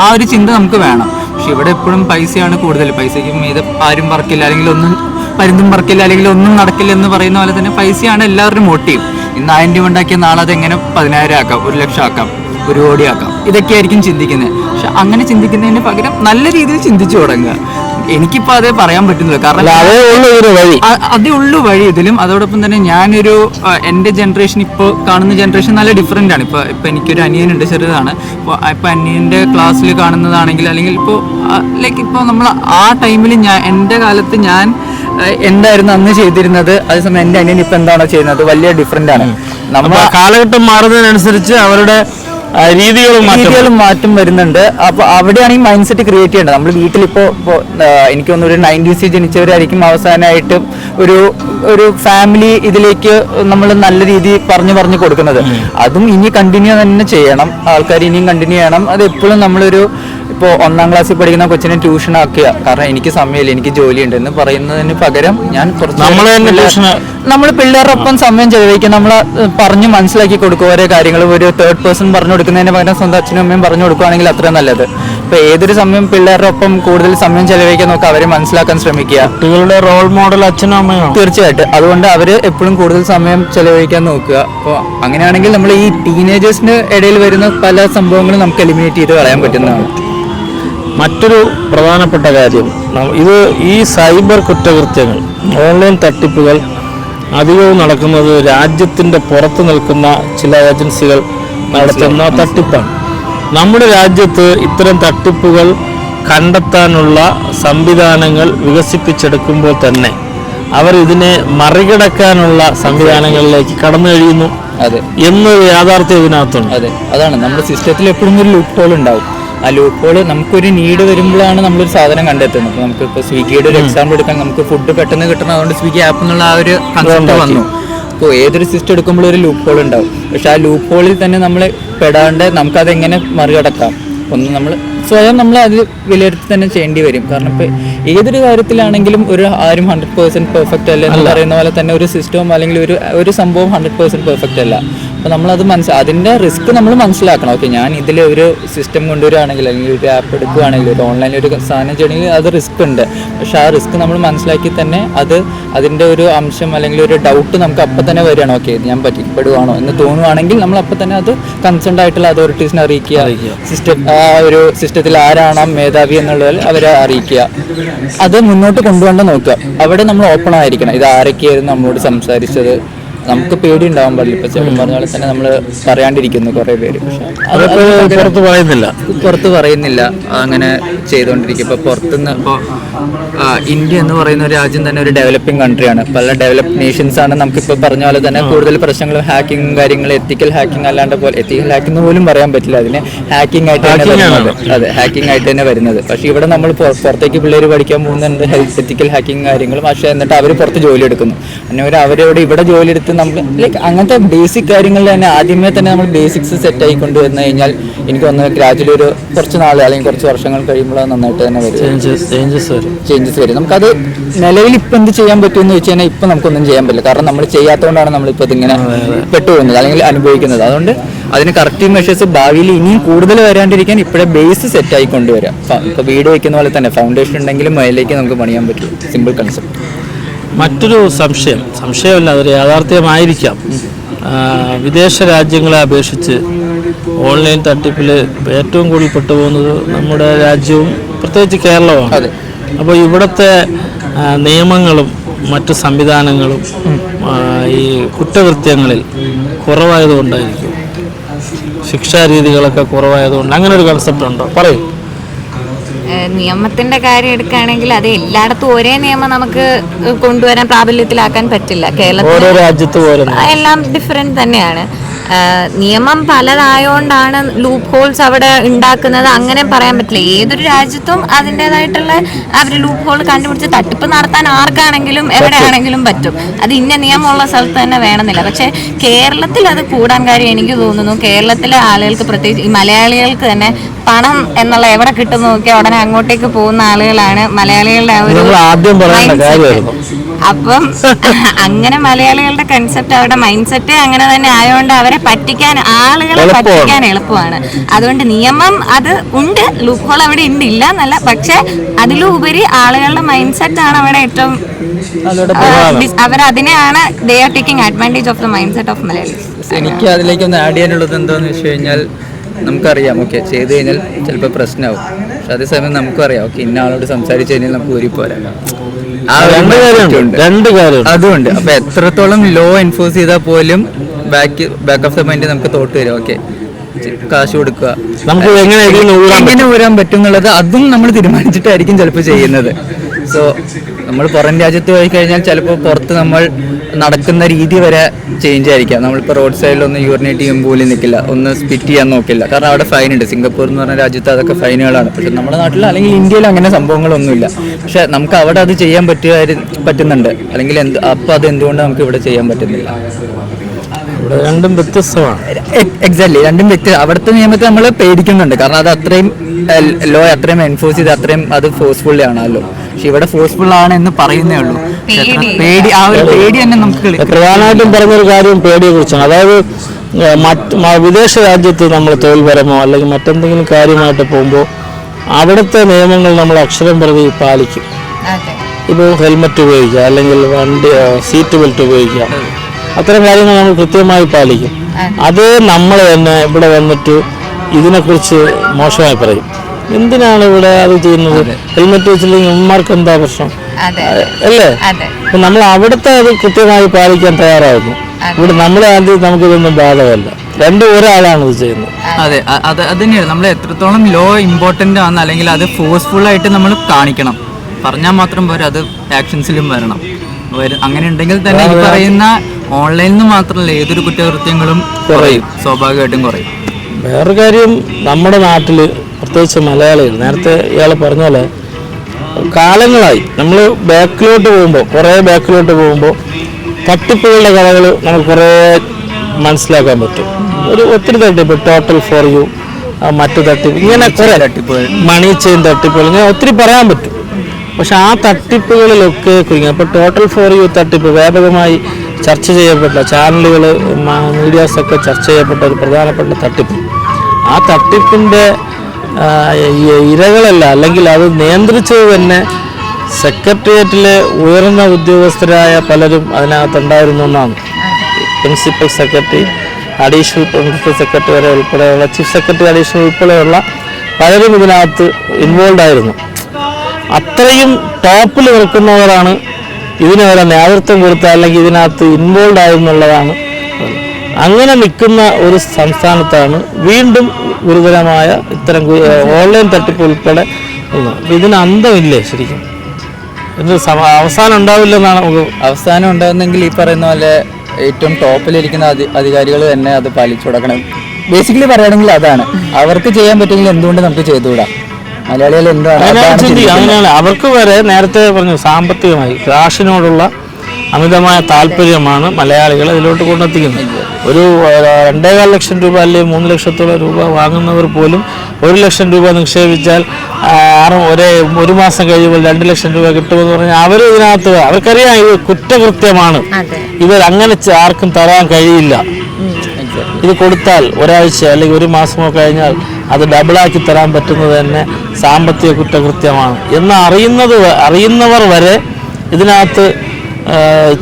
ആ ഒരു ചിന്ത നമുക്ക് വേണം. പക്ഷെ ഇവിടെ എപ്പോഴും പൈസയാണ് കൂടുതൽ. പൈസയ്ക്ക് മീതെ ആരും പറക്കില്ല അല്ലെങ്കിൽ ഒന്നും പരുന്തും പറക്കില്ല അല്ലെങ്കിൽ ഒന്നും നടക്കില്ല എന്ന് പറയുന്ന പോലെ തന്നെ പൈസയാണ് എല്ലാവരുടെയും മോട്ടീവ് ഇന്ന് ആയിരം രൂപ ഉണ്ടാക്കിയ നാളെ അതെങ്ങനെ പതിനായിരം ആക്കാം ഒരു ലക്ഷം ആക്കാം ഒരു കോടി ആക്കാം? ഇതൊക്കെയായിരിക്കും ചിന്തിക്കുന്നത്. പക്ഷെ അങ്ങനെ ചിന്തിക്കുന്നതിന് പകരം നല്ല രീതിയിൽ ചിന്തിച്ചു തുടങ്ങുക. എനിക്കിപ്പോൾ അതേ പറയാൻ പറ്റുന്നില്ല കാരണം അതേ ഉള്ളൂ വഴി. ഇതിലും. അതോടൊപ്പം തന്നെ ഞാനൊരു എന്റെ ജനറേഷൻ ഇപ്പോൾ കാണുന്ന ജനറേഷൻ നല്ല ഡിഫറെന്റ് ആണ്. ഇപ്പൊ ഇപ്പൊ എനിക്കൊരു അനിയനുണ്ട് ചെറുതാണ്. ഇപ്പൊ അനിയന്റെ ക്ലാസ്സിൽ കാണുന്നതാണെങ്കിൽ അല്ലെങ്കിൽ ഇപ്പോൾ ലൈക്ക് ഇപ്പോൾ നമ്മൾ ആ ടൈമിൽ ഞാൻ എന്റെ കാലത്ത് ഞാൻ എന്തായിരുന്നു അന്ന് ചെയ്തിരുന്നത്? അതേസമയം എന്റെ അനിയൻ ഇപ്പൊ എന്താണോ ചെയ്യുന്നത്? വലിയ ഡിഫറെന്റ് ആണ്. നമ്മൾ കാലഘട്ടം മാറുന്നതിനനുസരിച്ച് അവരുടെ രീതികളും രീതികളും മാറ്റം വരുന്നുണ്ട്. അപ്പൊ അവിടെയാണ് ഈ മൈൻഡ് സെറ്റ് ക്രിയേറ്റ് ചെയ്യേണ്ടത്. നമ്മൾ വീട്ടിലിപ്പോ എനിക്ക് തോന്നുന്നു ഒരു നയന്റീസിൽ ജനിച്ചവരായിരിക്കും അവസാനമായിട്ട് ഒരു ഒരു ഫാമിലി ഇതിലേക്ക് നമ്മൾ നല്ല രീതി പറഞ്ഞു പറഞ്ഞു കൊടുക്കുന്നത്. അതും ഇനി കണ്ടിന്യൂ തന്നെ ചെയ്യണം. ആൾക്കാർ ഇനിയും കണ്ടിന്യൂ ചെയ്യണം. അത് എപ്പോഴും നമ്മളൊരു ഇപ്പോൾ ഒന്നാം ക്ലാസ്സിൽ പഠിക്കുന്ന കൊച്ചിനെ ട്യൂഷൻ ആക്കുക. കാരണം എനിക്ക് സമയമില്ല എനിക്ക് ജോലിയുണ്ട് എന്ന് പറയുന്നതിന് പകരം ഞാൻ കുറച്ച് നമ്മൾ പിള്ളേരൊപ്പം സമയം ചെലവഴിക്കുക. നമ്മൾ പറഞ്ഞു മനസ്സിലാക്കി കൊടുക്കുക. ഓരോ കാര്യങ്ങളും ഒരു തേർഡ് പേഴ്സൺ പറഞ്ഞു കൊടുക്കുന്നതിന് പകരം സ്വന്തം അച്ഛനും അമ്മയും പറഞ്ഞു കൊടുക്കുകയാണെങ്കിൽ അത്രയും നല്ലത്. ഇപ്പൊ ഏതൊരു സമയം പിള്ളേരുടെ ഒപ്പം കൂടുതൽ സമയം ചെലവഴിക്കാൻ നോക്കുക അവരെ മനസ്സിലാക്കാൻ ശ്രമിക്കുക. കുട്ടികളുടെ റോൾ മോഡൽ അച്ഛനും അമ്മയോ? തീർച്ചയായിട്ടും. അതുകൊണ്ട് അവർ എപ്പോഴും കൂടുതൽ സമയം ചെലവഴിക്കാൻ നോക്കുക. അപ്പോൾ അങ്ങനെയാണെങ്കിൽ നമ്മൾ ഈ ടീനേജേഴ്സിന് ഇടയിൽ വരുന്ന പല സംഭവങ്ങളും നമുക്ക് എലിമിനേറ്റ് ചെയ്ത് കളയാൻ പറ്റുന്നതാണ്. മറ്റൊരു പ്രധാനപ്പെട്ട കാര്യം ഇത് ഈ സൈബർ കുറ്റകൃത്യങ്ങൾ ഓൺലൈൻ തട്ടിപ്പുകൾ അധികവും നടക്കുന്നത് രാജ്യത്തിന്റെ പുറത്ത് നിൽക്കുന്ന ചില ഏജൻസികൾ നടത്തുന്ന തട്ടിപ്പാണ്. നമ്മുടെ രാജ്യത്ത് ഇത്തരം തട്ടിപ്പുകൾ കണ്ടെത്താനുള്ള സംവിധാനങ്ങൾ വികസിപ്പിച്ചെടുക്കുമ്പോൾ തന്നെ അവർ ഇതിനെ മറികടക്കാനുള്ള സംവിധാനങ്ങളിലേക്ക് കടന്നു കഴിയുന്നു അതെ. എന്നൊരു യാഥാർത്ഥ്യം ഇതിനകത്തുണ്ട്. അതെ. അതാണ്. നമ്മുടെ സിസ്റ്റത്തിൽ എപ്പോഴും ഒരു ലൂപ്പ് ഹോൾ ഉണ്ടാവും. ആ ലൂപ്പ് ഹോൾ നമുക്കൊരു നീഡ് വരുമ്പോഴാണ് നമ്മളൊരു സാധനം കണ്ടെത്തുന്നത്. അപ്പോൾ നമുക്ക് ഇപ്പോൾ സ്വിഗ്ഗിയുടെ ഒരു എക്സാമ്പിൾ എടുക്കാൻ നമുക്ക് ഫുഡ് പെട്ടെന്ന് കിട്ടണം അതുകൊണ്ട് സ്വിഗ്ഗി ആപ്പ് എന്നുള്ള ആ ഒരു കൺസെപ്റ്റ് വന്നു. അപ്പോൾ ഏതൊരു സിസ്റ്റം എടുക്കുമ്പോഴും ഒരു ലൂപ്പ് ഹോൾ ഉണ്ടാവും. പക്ഷെ ആ ലൂപ്പ് ഹോളിൽ തന്നെ നമ്മൾ പെടാണ്ട് നമുക്കത് എങ്ങനെ മറികടക്കാം? ഒന്ന് നമ്മൾ സ്വയം നമ്മൾ അത് വിലയിരുത്തി തന്നെ ചെയ്യേണ്ടി വരും. കാരണം ഇപ്പൊ ഏതൊരു കാര്യത്തിലാണെങ്കിലും ഒരു ആരും ഹൺഡ്രഡ് പേഴ്സെന്റ് പെർഫെക്റ്റ് അല്ല എന്ന് പറയുന്ന പോലെ തന്നെ ഒരു സിസ്റ്റവും അല്ലെങ്കിൽ ഒരു ഒരു സംഭവം ഹൺഡ്രഡ് പേഴ്സെന്റ് പെർഫെക്റ്റ് അല്ല. അപ്പോൾ നമ്മളത് മനസ്സിൽ അതിന്റെ റിസ്ക് നമ്മൾ മനസ്സിലാക്കണം. ഓക്കെ ഞാൻ ഇതിൽ ഒരു സിസ്റ്റം കൊണ്ടുവരികയാണെങ്കിൽ അല്ലെങ്കിൽ ഒരു ആപ്പ് എടുക്കുകയാണെങ്കിൽ ഒരു ഓൺലൈനിൽ ഒരു സാധനം ചെയ്യണമെങ്കിൽ അത് റിസ്ക് ഉണ്ട്. പക്ഷേ ആ റിസ്ക് നമ്മൾ മനസ്സിലാക്കി തന്നെ അത് അതിന്റെ ഒരു അംശം അല്ലെങ്കിൽ ഒരു ഡൗട്ട് നമുക്ക് അപ്പം തന്നെ വരികയാണ്. ഓക്കെ ഞാൻ പറ്റിക്കപ്പെടുവാണോ എന്ന് തോന്നുവാണെങ്കിൽ നമ്മൾ അപ്പം തന്നെ അത് കൺസേൺഡ് ആയിട്ടുള്ള അതോറിറ്റീസിനെ അറിയിക്കുക. സിസ്റ്റം ആ ഒരു സിസ്റ്റത്തിൽ ആരാണ് മേധാവി എന്നുള്ളത് അവരെ അറിയിക്കുക. അത് മുന്നോട്ട് കൊണ്ടുപോകേണ്ട നോക്കുക. അവിടെ നമ്മൾ ഓപ്പൺ ആയിരിക്കണം. ഇത് ആരൊക്കെയായിരുന്നു നമ്മളോട് സംസാരിച്ചത്? നമുക്ക് പേടി ഉണ്ടാവാൻ പാടില്ല. ഇപ്പൊ ചേട്ടൻ പറഞ്ഞ പോലെ തന്നെ നമ്മൾ പറയാണ്ടിരിക്കുന്നു കുറേ പേര്. പുറത്ത് പറയുന്നില്ല. പുറത്ത് പറയുന്നില്ല. അങ്ങനെ ചെയ്തുകൊണ്ടിരിക്കും ഇപ്പൊ പുറത്തുനിന്ന് ഇപ്പോൾ ഇന്ത്യ എന്ന് പറയുന്ന ഒരു രാജ്യം തന്നെ ഒരു ഡെവലപ്പിംഗ് കൺട്രി ആണ്. പല ഡെവലപ്പ് നേഷൻസ് ആണ് നമുക്കിപ്പോൾ പറഞ്ഞ പോലെ തന്നെ കൂടുതൽ പ്രശ്നങ്ങളും ഹാക്കിംഗ് കാര്യങ്ങളും എത്തിക്കൽ ഹാക്കിംഗ് അല്ലാണ്ട് പോലെ എത്തിക്കൽ ഹാക്കിംഗ് പോലും പറയാൻ പറ്റില്ല. അതിന് ഹാക്കിംഗ് ആയിട്ട് തന്നെ വരുന്നത്. അതെ ഹാക്കിംഗ് ആയിട്ട് തന്നെ വരുന്നത്. പക്ഷേ ഇവിടെ നമ്മൾ പുറ- പുറത്തേക്ക് പിള്ളേർ പഠിക്കാൻ പോകുന്നുണ്ട്. ഹെൽത്ത് എത്തിക്കൽ ഹാക്കിംഗ് കാര്യങ്ങളും. പക്ഷേ എന്നിട്ട് അവർ പുറത്ത് ജോലി എടുക്കുന്നു. അങ്ങനെ അവരവിടെ ഇവിടെ ജോലി എടുത്ത് നമ്മൾ ലൈക്ക് അങ്ങനത്തെ ബേസിക് കാര്യങ്ങളിൽ തന്നെ ആദ്യമേ തന്നെ നമ്മൾ ബേസിക്സ് സെറ്റ് ആയി കൊണ്ടുവന്നു കഴിഞ്ഞാൽ എനിക്ക് ഒന്ന് ഗ്രാജുവലി ഒരു കുറച്ച് നാൾ അല്ലെങ്കിൽ കുറച്ച് വർഷങ്ങൾ കഴിയുമ്പോൾ നന്നായിട്ട് തന്നെ വരും. ചേഞ്ചസ് വരും. ചേഞ്ചസ് വരും. നമുക്കത് നിലവിൽ ഇപ്പം എന്ത് ചെയ്യാൻ പറ്റുമെന്ന് വെച്ച് കഴിഞ്ഞാൽ ഇപ്പം നമുക്കൊന്നും ചെയ്യാൻ പറ്റില്ല. കാരണം നമ്മൾ ചെയ്യാത്തതുകൊണ്ടാണ് നമ്മളിപ്പോൾ ഇതിങ്ങനെ പെട്ടുപോകുന്നത് അല്ലെങ്കിൽ അനുഭവിക്കുന്നത്. അതുകൊണ്ട് അതിന് കറക്റ്റ് മെഷേഴ്സ് ഭാവിയിൽ ഇനിയും കൂടുതൽ വരാണ്ടിരിക്കാൻ ഇപ്പോഴേ ബേസ് സെറ്റ് ആയി കൊണ്ടുവരാം. ഇപ്പോൾ വീട് വയ്ക്കുന്ന പോലെ തന്നെ ഫൗണ്ടേഷൻ ഉണ്ടെങ്കിലും അതിലേക്ക് നമുക്ക് പണിയാൻ പറ്റും. സിമ്പിൾ കൺസെപ്റ്റ് മറ്റൊരു സംശയം. സംശയമല്ല അതൊരു യാഥാർത്ഥ്യമായിരിക്കാം. വിദേശ രാജ്യങ്ങളെ അപേക്ഷിച്ച് ഓൺലൈൻ തട്ടിപ്പിൽ ഏറ്റവും കൂടുതൽ പെട്ടുപോകുന്നത് നമ്മുടെ രാജ്യവും പ്രത്യേകിച്ച് കേരളവും അപ്പോൾ ഇവിടുത്തെ നിയമങ്ങളും മറ്റു സംവിധാനങ്ങളും ഈ കുറ്റകൃത്യങ്ങളിൽ കുറവായതുകൊണ്ടായിരിക്കും. ശിക്ഷാരീതികളൊക്കെ കുറവായതുകൊണ്ട് അങ്ങനെ ഒരു കൺസെപ്റ്റ് ഉണ്ടോ? പറയൂ. നിയമത്തിന്റെ കാര്യം എടുക്കുകയാണെങ്കിൽ അത് എല്ലായിടത്തും ഒരേ നിയമം നമുക്ക് കൊണ്ടുവരാൻ പ്രാബല്യത്തിലാക്കാൻ പറ്റില്ല. കേരളത്തിൽ എല്ലാം ഡിഫറെന്റ് തന്നെയാണ്. നിയമം പലതായോണ്ടാണ് ലൂപ്പ് ഹോൾസ് അവിടെ ഉണ്ടാക്കുന്നത്. അങ്ങനെ പറയാൻ പറ്റില്ല. ഏതൊരു രാജ്യത്തും അതിന്റെതായിട്ടുള്ള അവർ ലൂപ്പ് ഹോൾ കണ്ടുപിടിച്ച് തട്ടിപ്പ് നടത്താൻ ആർക്കാണെങ്കിലും എവിടെയാണെങ്കിലും പറ്റും. അത് ഇന്ന നിയമമുള്ള സ്ഥലത്ത് തന്നെ വേണമെന്നില്ല. പക്ഷേ കേരളത്തിൽ അത് കൂടാൻ കാര്യം എനിക്ക് തോന്നുന്നു. കേരളത്തിലെ ആളുകൾക്ക് പ്രത്യേകിച്ച് ഈ മലയാളികൾക്ക് തന്നെ പണം എന്നുള്ള എവിടെ കിട്ടുന്നു നോക്കിയാൽ ഉടനെ അങ്ങോട്ടേക്ക് പോകുന്ന ആളുകളാണ് മലയാളികളുടെ ആ ഒരു ആദ്യം. അപ്പം അങ്ങനെ മലയാളികളുടെ കൺസെപ്റ്റ് അവരുടെ മൈൻഡ് സെറ്റ് അങ്ങനെ തന്നെ ആയതുകൊണ്ട് അവരെ പറ്റിക്കാൻ ആളുകളെ പറ്റിക്കാൻ എളുപ്പമാണ്. അതുകൊണ്ട് നിയമം അത് ഉണ്ട്. ലൂപ്പ് ഹോൾ അവിടെ ഉണ്ട്. ഇല്ല എന്നല്ല പക്ഷെ അതിലും ഉപരി ആളുകളുടെ മൈൻഡ് സെറ്റ് ആണ് അവിടെ ഏറ്റവും അവരതിനെയാണ് they are taking advantage of the mind set of Malayalees എനിക്ക് അതിലേക്ക് ഒന്ന് ആഡ് ചെയ്യാനുള്ളത് എന്താണെന്ന് വെച്ച് കഴിഞ്ഞാൽ നമുക്കറിയാം. ഓക്കെ ചെയ്ത് കഴിഞ്ഞാൽ ചിലപ്പോൾ പ്രശ്നമാവും പക്ഷെ അതേസമയം നമുക്കറിയാം. ഓക്കെ ഇന്ന ആളോട് സംസാരിച്ചു കഴിഞ്ഞാൽ നമുക്ക് ഊരിപ്പോരാം. രണ്ട് കാര്യമുണ്ട്. രണ്ട് കാര്യമുണ്ട്. അതുകൊണ്ട് അപ്പൊ എത്രത്തോളം ലോ എൻഫോഴ്സ് ചെയ്താൽ പോലും back back of the mind നമുക്ക് തോട്ട് വരും. ഓക്കെ കാശ് കൊടുക്കുക. നമുക്ക് എങ്ങനെ ഊരാൻ പറ്റും? എന്നുള്ളത് അതും നമ്മൾ തീരുമാനിച്ചിട്ടായിരിക്കും ചിലപ്പോൾ ചെയ്യുന്നത്. സോ നമ്മൾ പുറം രാജ്യത്ത് പോയി കഴിഞ്ഞാൽ ചിലപ്പോൾ പുറത്ത് നമ്മൾ നടക്കുന്ന രീതി വരെ ചേഞ്ച് ആയിരിക്കാം. നമ്മളിപ്പോൾ റോഡ് സൈഡിൽ ഒന്ന് യൂറിനേറ്റ് ചെയ്യുമ്പോൾ പോലും നിൽക്കില്ല ഒന്ന് സ്പിറ്റ് ചെയ്യാൻ നോക്കില്ല. കാരണം അവിടെ ഫൈൻ ഉണ്ട്. സിംഗപ്പൂർ എന്ന് പറഞ്ഞ രാജ്യത്ത് അതൊക്കെ ഫൈനുകളാണ് പക്ഷെ നമ്മുടെ നാട്ടിൽ അല്ലെങ്കിൽ ഇന്ത്യയിൽ അങ്ങനെ സംഭവങ്ങളൊന്നുമില്ല. പക്ഷെ നമുക്ക് അവിടെ അത് ചെയ്യാൻ പറ്റുക പറ്റുന്നുണ്ട്. അല്ലെങ്കിൽ എന്ത് അപ്പോൾ അത് എന്തുകൊണ്ട് നമുക്ക് ഇവിടെ ചെയ്യാൻ പറ്റുന്നില്ല? ഇവിടെ രണ്ടും വ്യത്യസ്തമാണ്. എക്സാക്ട്ലി രണ്ടും വ്യക്തി അവിടുത്തെ നിയമത്തെ നമ്മൾ പേടിക്കുന്നുണ്ട്. കാരണം അത് അത്രയും ലോ അത്രയും എൻഫോഴ്സ് ചെയ്ത് അത്രയും അത് ഫോഴ്സ്ഫുള്ളി ആണല്ലോ. പക്ഷെ ഇവിടെ ഫോഴ്സ്ഫുൾ ആണ് എന്ന് പറയുന്നേ ഉള്ളൂ. പേടി. ആ ഒരു പേടി തന്നെ നമുക്ക് പ്രധാനമായിട്ടും പറഞ്ഞൊരു കാര്യം പേടിയെ കുറിച്ചാണ് അതായത് മറ്റ് വിദേശ രാജ്യത്ത് നമ്മൾ തൊഴിൽപരമോ അല്ലെങ്കിൽ മറ്റെന്തെങ്കിലും കാര്യമായിട്ട് പോകുമ്പോൾ അവിടുത്തെ നിയമങ്ങൾ നമ്മൾ അക്ഷരം പ്രതി പാലിക്കും. ഇപ്പോൾ ഹെൽമറ്റ് ഉപയോഗിക്കുക അല്ലെങ്കിൽ വണ്ടി സീറ്റ് ബെൽറ്റ് ഉപയോഗിക്കുക. അത്തരം കാര്യങ്ങൾ നമ്മൾ കൃത്യമായി പാലിക്കും. അത്. നമ്മൾ തന്നെ ഇവിടെ വന്നിട്ട് ഇതിനെക്കുറിച്ച് മോശമായി പറയും. എന്തിനാണ് ഇവിടെ അത് ചെയ്യുന്നത്? ഹെൽമെറ്റ് വെച്ചില്ലെങ്കിൽ ഉമ്മമാർക്ക് എന്താ പ്രശ്നം? അല്ലേ? അപ്പൊ നമ്മൾ അവിടുത്തെ അത് കൃത്യമായി പാലിക്കാൻ തയ്യാറായിരുന്നു. ഇവിടെ നമ്മളെ ആദ്യം നമുക്കിതൊന്നും ബാധകമല്ല. രണ്ടും ഒരാളാണ് ഇത് ചെയ്യുന്നത്. അതെ. അത് അത് തന്നെയാണ് നമ്മൾ എത്രത്തോളം ലോ ഇമ്പോർട്ടന്റ് ആണ് അല്ലെങ്കിൽ അത് ഫോഴ്സ്ഫുൾ ആയിട്ട് നമ്മൾ കാണിക്കണം. പറഞ്ഞാൽ മാത്രം പോരാ അത് ആക്ഷൻസിലും വരണം. വര- അങ്ങനെ ഉണ്ടെങ്കിൽ തന്നെ ഈ പറയുന്ന ഓൺലൈനിൽ നിന്ന് മാത്രമല്ല ഏതൊരു കുറ്റകൃത്യങ്ങളും കുറയും. സ്വാഭാവികമായിട്ടും കുറയും. വേറൊരു കാര്യം നമ്മുടെ നാട്ടിൽ പ്രത്യേകിച്ച് മലയാളികൾ. നേരത്തെ ഇയാൾ പറഞ്ഞ പോലെ കാലങ്ങളായി നമ്മൾ ബാക്കിലോട്ട് പോകുമ്പോൾ കുറേ ബാക്കിലോട്ട് പോകുമ്പോൾ തട്ടിപ്പുകളുടെ കഥകൾ നമുക്ക് കുറേ മനസ്സിലാക്കാൻ പറ്റും. ഒരു ഒത്തിരി തട്ടിപ്പ് ടോട്ടൽ ഫോർ യു മറ്റു തട്ടിപ്പ് ഇങ്ങനെ കുറേ തട്ടിപ്പുകൾ. മണി ചെയിൻ തട്ടിപ്പുകൾ ഇങ്ങനെ ഒത്തിരി പറയാൻ പറ്റും. പക്ഷെ ആ തട്ടിപ്പുകളിലൊക്കെ കുരുങ്ങി അപ്പോൾ ടോട്ടൽ ഫോർ യു തട്ടിപ്പ് വ്യാപകമായി ചർച്ച ചെയ്യപ്പെട്ട ചാനലുകൾ മീഡിയാസൊക്കെ ചർച്ച ചെയ്യപ്പെട്ട ഒരു പ്രധാനപ്പെട്ട തട്ടിപ്പ്. ആ തട്ടിപ്പിന്റെ ഇരകളല്ല അല്ലെങ്കിൽ അത് നിയന്ത്രിച്ചത് തന്നെ സെക്രട്ടേറിയറ്റിലെ ഉയർന്ന ഉദ്യോഗസ്ഥരായ പലരും അതിനകത്തുണ്ടായിരുന്നു എന്നാണ് principal secretary additional principal secretary വരെ ഉൾപ്പെടെയുള്ള ചീഫ് സെക്രട്ടറി അഡീഷണൽ ഉൾപ്പെടെയുള്ള പലരും ഇതിനകത്ത് ഇൻവോൾവ് ആയിരുന്നു. അത്രയും ടോപ്പിൽ നിൽക്കുന്നവരാണ് ഇതിനെ വരെ നേതൃത്വം കൊടുത്ത അല്ലെങ്കിൽ ഇതിനകത്ത് ഇൻവോൾവ് ആയെന്നുള്ളതാണ് അങ്ങനെ നിൽക്കുന്ന ഒരു സംസ്ഥാനത്താണ് വീണ്ടും ഗുരുതരമായ ഇത്തരം ഓൺലൈൻ തട്ടിപ്പ് ഉൾപ്പെടെ. ഇതിന് അന്തമില്ലേ ശരിക്കും? ഇതിന് അവസാനം ഉണ്ടാവില്ലെന്നാണ് നമുക്ക് അവസാനം ഉണ്ടാകുന്നെങ്കിൽ ഈ പറയുന്ന പോലെ ഏറ്റവും ടോപ്പിലിരിക്കുന്ന അധി അധികാരികൾ തന്നെ അത് പാലിച്ചു കൊടുക്കണം. ബേസിക്കലി പറയുകയാണെങ്കിൽ അതാണ്. അവർക്ക് ചെയ്യാൻ പറ്റുമെങ്കിൽ എന്തുകൊണ്ട് നമുക്ക് ചെയ്തുകൂടാ? മലയാളികൾ എന്താണ് അവർക്ക് വരെ നേരത്തെ പറഞ്ഞു സാമ്പത്തികമായി കാശിനോടുള്ള അമിതമായ താല്പര്യമാണ് മലയാളികൾ ഇതിലോട്ട് കൊണ്ടെത്തിക്കുന്നത്. ഒരു രണ്ടേകാൽ ലക്ഷം രൂപ അല്ലെങ്കിൽ മൂന്ന് ലക്ഷത്തോളം രൂപ വാങ്ങുന്നവർ പോലും ഒരു ലക്ഷം രൂപ നിക്ഷേപിച്ചാൽ ആറ് ഒരേ ഒരു മാസം കഴിയുമ്പോൾ രണ്ട് ലക്ഷം രൂപ കിട്ടുമെന്ന് പറഞ്ഞാൽ അവർ ഇതിനകത്ത് അവർക്കറിയാം ഇത് കുറ്റകൃത്യമാണ്. ഇവർ അങ്ങനെ ആർക്കും തരാൻ കഴിയില്ല. ഇത് കൊടുത്താൽ ഒരാഴ്ച അല്ലെങ്കിൽ ഒരു മാസമോ കഴിഞ്ഞാൽ അത് ഡബിളാക്കി തരാൻ പറ്റുന്നത് തന്നെ സാമ്പത്തിക കുറ്റകൃത്യമാണ്. എന്ന് അറിയുന്നത് അറിയുന്നവർ വരെ ഇതിനകത്ത്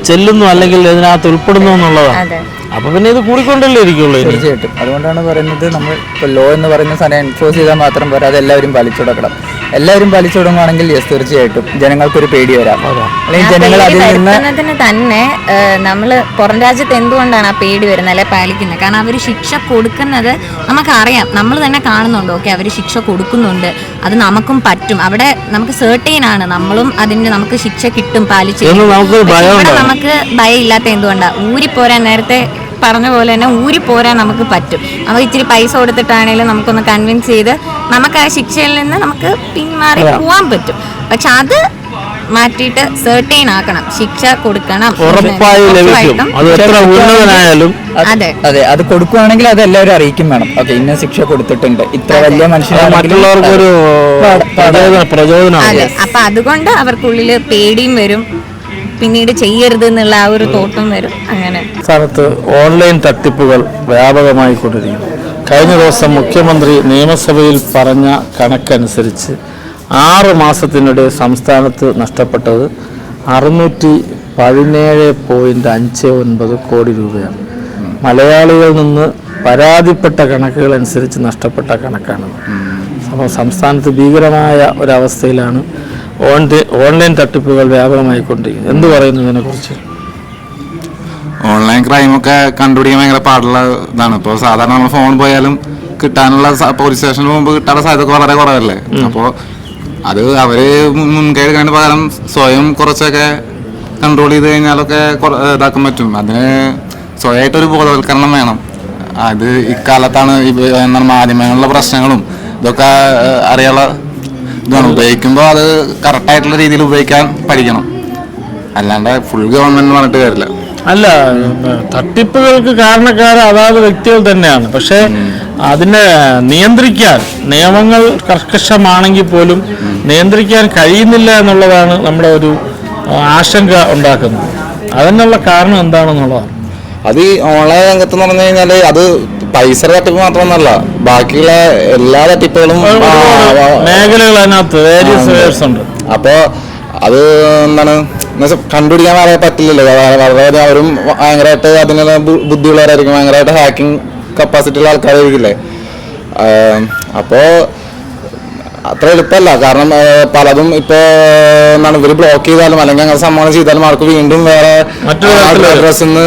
ചെല്ലുന്നു അല്ലെങ്കിൽ ഇതിനകത്ത് ഉൾപ്പെടുന്നു എന്നുള്ളതാണ്. അപ്പൊ പിന്നെ ഇത് കൂടിക്കൊണ്ടല്ലേ ഇരിക്കുള്ളൂ തീർച്ചയായിട്ടും. അതുകൊണ്ടാണ് പറയുന്നത് നമ്മൾ ഇപ്പോൾ ലോ എന്ന് പറയുന്ന സാധനം എൻഫോഴ്സ് ചെയ്താൽ മാത്രം പോരാ അത് എല്ലാവരും പാലിച്ചു കൊടുക്കണം. എല്ലാവരും പാലിച്ചു കൊടുക്കുകയാണെങ്കിൽ യെസ് തീർച്ചയായിട്ടും. ജനങ്ങൾക്കൊരു പേടി വരാം. അല്ലെങ്കിൽ ജനങ്ങൾ അതിൽ നിന്ന് വരുത്തുന്നതിന് തന്നെ നമ്മൾ പുറം രാജ്യത്ത് എന്തുകൊണ്ടാണ് ആ പേടി വരുന്നത് അല്ലെ പാലിക്കുന്നത്? കാരണം അവർ ശിക്ഷ കൊടുക്കുന്നത് നമുക്കറിയാം. നമ്മൾ തന്നെ കാണുന്നുണ്ട്. ഓക്കെ അവർ ശിക്ഷ കൊടുക്കുന്നുണ്ട്. അത് നമുക്കും പറ്റും. അവിടെ നമുക്ക് സെർട്ടൈൻ ആണ്. നമ്മളും അതിന്റെ നമുക്ക് ശിക്ഷ കിട്ടും പാലിച്ച്. നമുക്ക് ഭയം ഇല്ലാത്ത എന്തുകൊണ്ടാ? ഊരിപ്പോരാൻ നേരത്തെ പറഞ്ഞ പോലെ തന്നെ ഊരി പോരാൻ നമുക്ക് പറ്റും. നമുക്ക് ഇച്ചിരി പൈസ കൊടുത്തിട്ടാണെങ്കിലും നമുക്കൊന്ന് കൺവിൻസ് ചെയ്ത് നമുക്ക് ആ ശിക്ഷയിൽ നിന്ന് നമുക്ക് പിന്മാറി പോകാൻ പറ്റും. പക്ഷെ അത് മാറ്റിയിട്ട് സെർട്ടൈൻ ആക്കണം. ശിക്ഷ കൊടുക്കണം. അത് അതെ അതെ. അത് കൊടുക്കുവാണെങ്കിൽ അത് എല്ലാവരും അറിയിക്കും വേണം. ഓക്കെ ഇന്ന ശിക്ഷ കൊടുത്തിട്ടുണ്ട്. ഇത്ര വലിയ അതെ അപ്പൊ അതുകൊണ്ട് അവർക്കുള്ളിൽ പേടിയും വരും. പിന്നീട് ചെയ്യരുത് എന്നുള്ള ആ ഒരു തോട്ടും വരും. അങ്ങനെ. സംസ്ഥാനത്ത് ഓൺലൈൻ തട്ടിപ്പുകൾ വ്യാപകമായി കൊണ്ടിരിക്കുന്നു കഴിഞ്ഞ ദിവസം മുഖ്യമന്ത്രി നിയമസഭയിൽ പറഞ്ഞ കണക്കനുസരിച്ച് ആറ് മാസത്തിനിടെ സംസ്ഥാനത്ത് നഷ്ടപ്പെട്ടത് അറുന്നൂറ്റി പതിനേഴ് പോയിന്റ് അഞ്ച് ഒൻപത് കോടി രൂപയാണ്. മലയാളികളിൽ നിന്ന് പരാതിപ്പെട്ട കണക്കുകൾ അനുസരിച്ച് നഷ്ടപ്പെട്ട കണക്കാണ് അപ്പോൾ സംസ്ഥാനത്ത് ഭീകരമായ ഒരവസ്ഥയിലാണ് ഓൺലൈൻ തട്ടിപ്പുകൾ വ്യാപകമായിക്കൊണ്ടിരിക്കുന്നത് എന്ത് പറയുന്നു ഇതിനെക്കുറിച്ച്? ഓൺലൈൻ ക്രൈം ഒക്കെ കണ്ടുപിടിക്കാൻ ഭയങ്കര പാടുള്ള ഇതാണ്. ഇപ്പോൾ സാധാരണ നമ്മൾ ഫോൺ പോയാലും കിട്ടാനുള്ള പോലീസ് സ്റ്റേഷന് മുമ്പ് കിട്ടാനുള്ള സാധ്യത വളരെ കുറവല്ലേ? അപ്പോൾ അത് അവർ മുൻകൈ എടുക്കാണ്ട് പകരം സ്വയം കുറച്ചൊക്കെ കൺട്രോൾ ചെയ്ത് കഴിഞ്ഞാലൊക്കെ ഇതാക്കാൻ പറ്റും. അതിന് സ്വയമായിട്ടൊരു ബോധവൽക്കരണം വേണം. അത് ഇക്കാലത്താണ് ഇപ്പോൾ എന്താണ് മാധ്യമങ്ങളിലെ പ്രശ്നങ്ങളും ഇതൊക്കെ അറിയാനുള്ള ഇതാണ് ഉപയോഗിക്കുമ്പോൾ അത് കറക്റ്റായിട്ടുള്ള രീതിയിൽ ഉപയോഗിക്കാൻ പഠിക്കണം. അല്ലാണ്ട് ഫുൾ ഗവൺമെന്റ് പറഞ്ഞിട്ട് കാര്യമില്ല. അല്ല തട്ടിപ്പുകൾക്ക് കാരണക്കാർ അതാത് വ്യക്തികൾ തന്നെയാണ്. പക്ഷേ അതിനെ നിയന്ത്രിക്കാൻ നിയമങ്ങൾ കർക്കശമാണെങ്കിൽ പോലും നിയന്ത്രിക്കാൻ കഴിയുന്നില്ല എന്നുള്ളതാണ് നമ്മുടെ ഒരു ആശങ്ക ഉണ്ടാക്കുന്നത്. അതിനുള്ള കാരണം എന്താണെന്നുള്ളതാണ്. അത് ഈ ഓൺലൈൻ രംഗത്ത് എന്ന് പറഞ്ഞു കഴിഞ്ഞാൽ അത് പൈസ തട്ടിപ്പ് മാത്രമൊന്നല്ല ബാക്കിയുള്ള എല്ലാ തട്ടിപ്പുകളും മേഖലകൾ അതിനകത്ത് വേരിയസ് ഉണ്ട്. അപ്പോ അത് എന്താണ്? കണ്ടുപിടിക്കാൻ വളരെ പറ്റില്ലല്ലോ. വളരെ അവരും ഭയങ്കരമായിട്ട് അതിനുള്ള ബുദ്ധിയുള്ളവരായിരിക്കും. ഭയങ്കരമായിട്ട് ഹാക്കിംഗ് കപ്പാസിറ്റി ഉള്ള ആൾക്കാരായിരിക്കില്ലേ? അപ്പോ അത്ര എളുപ്പമല്ല. കാരണം പലതും ഇപ്പോ എന്താണ് ഇവർ ബ്ലോക്ക് ചെയ്താലും അല്ലെങ്കിൽ അങ്ങനെ സമ്മാനം ചെയ്താലും അവർക്ക് വീണ്ടും വേറെ അഡ്രസ്സിൽ നിന്ന്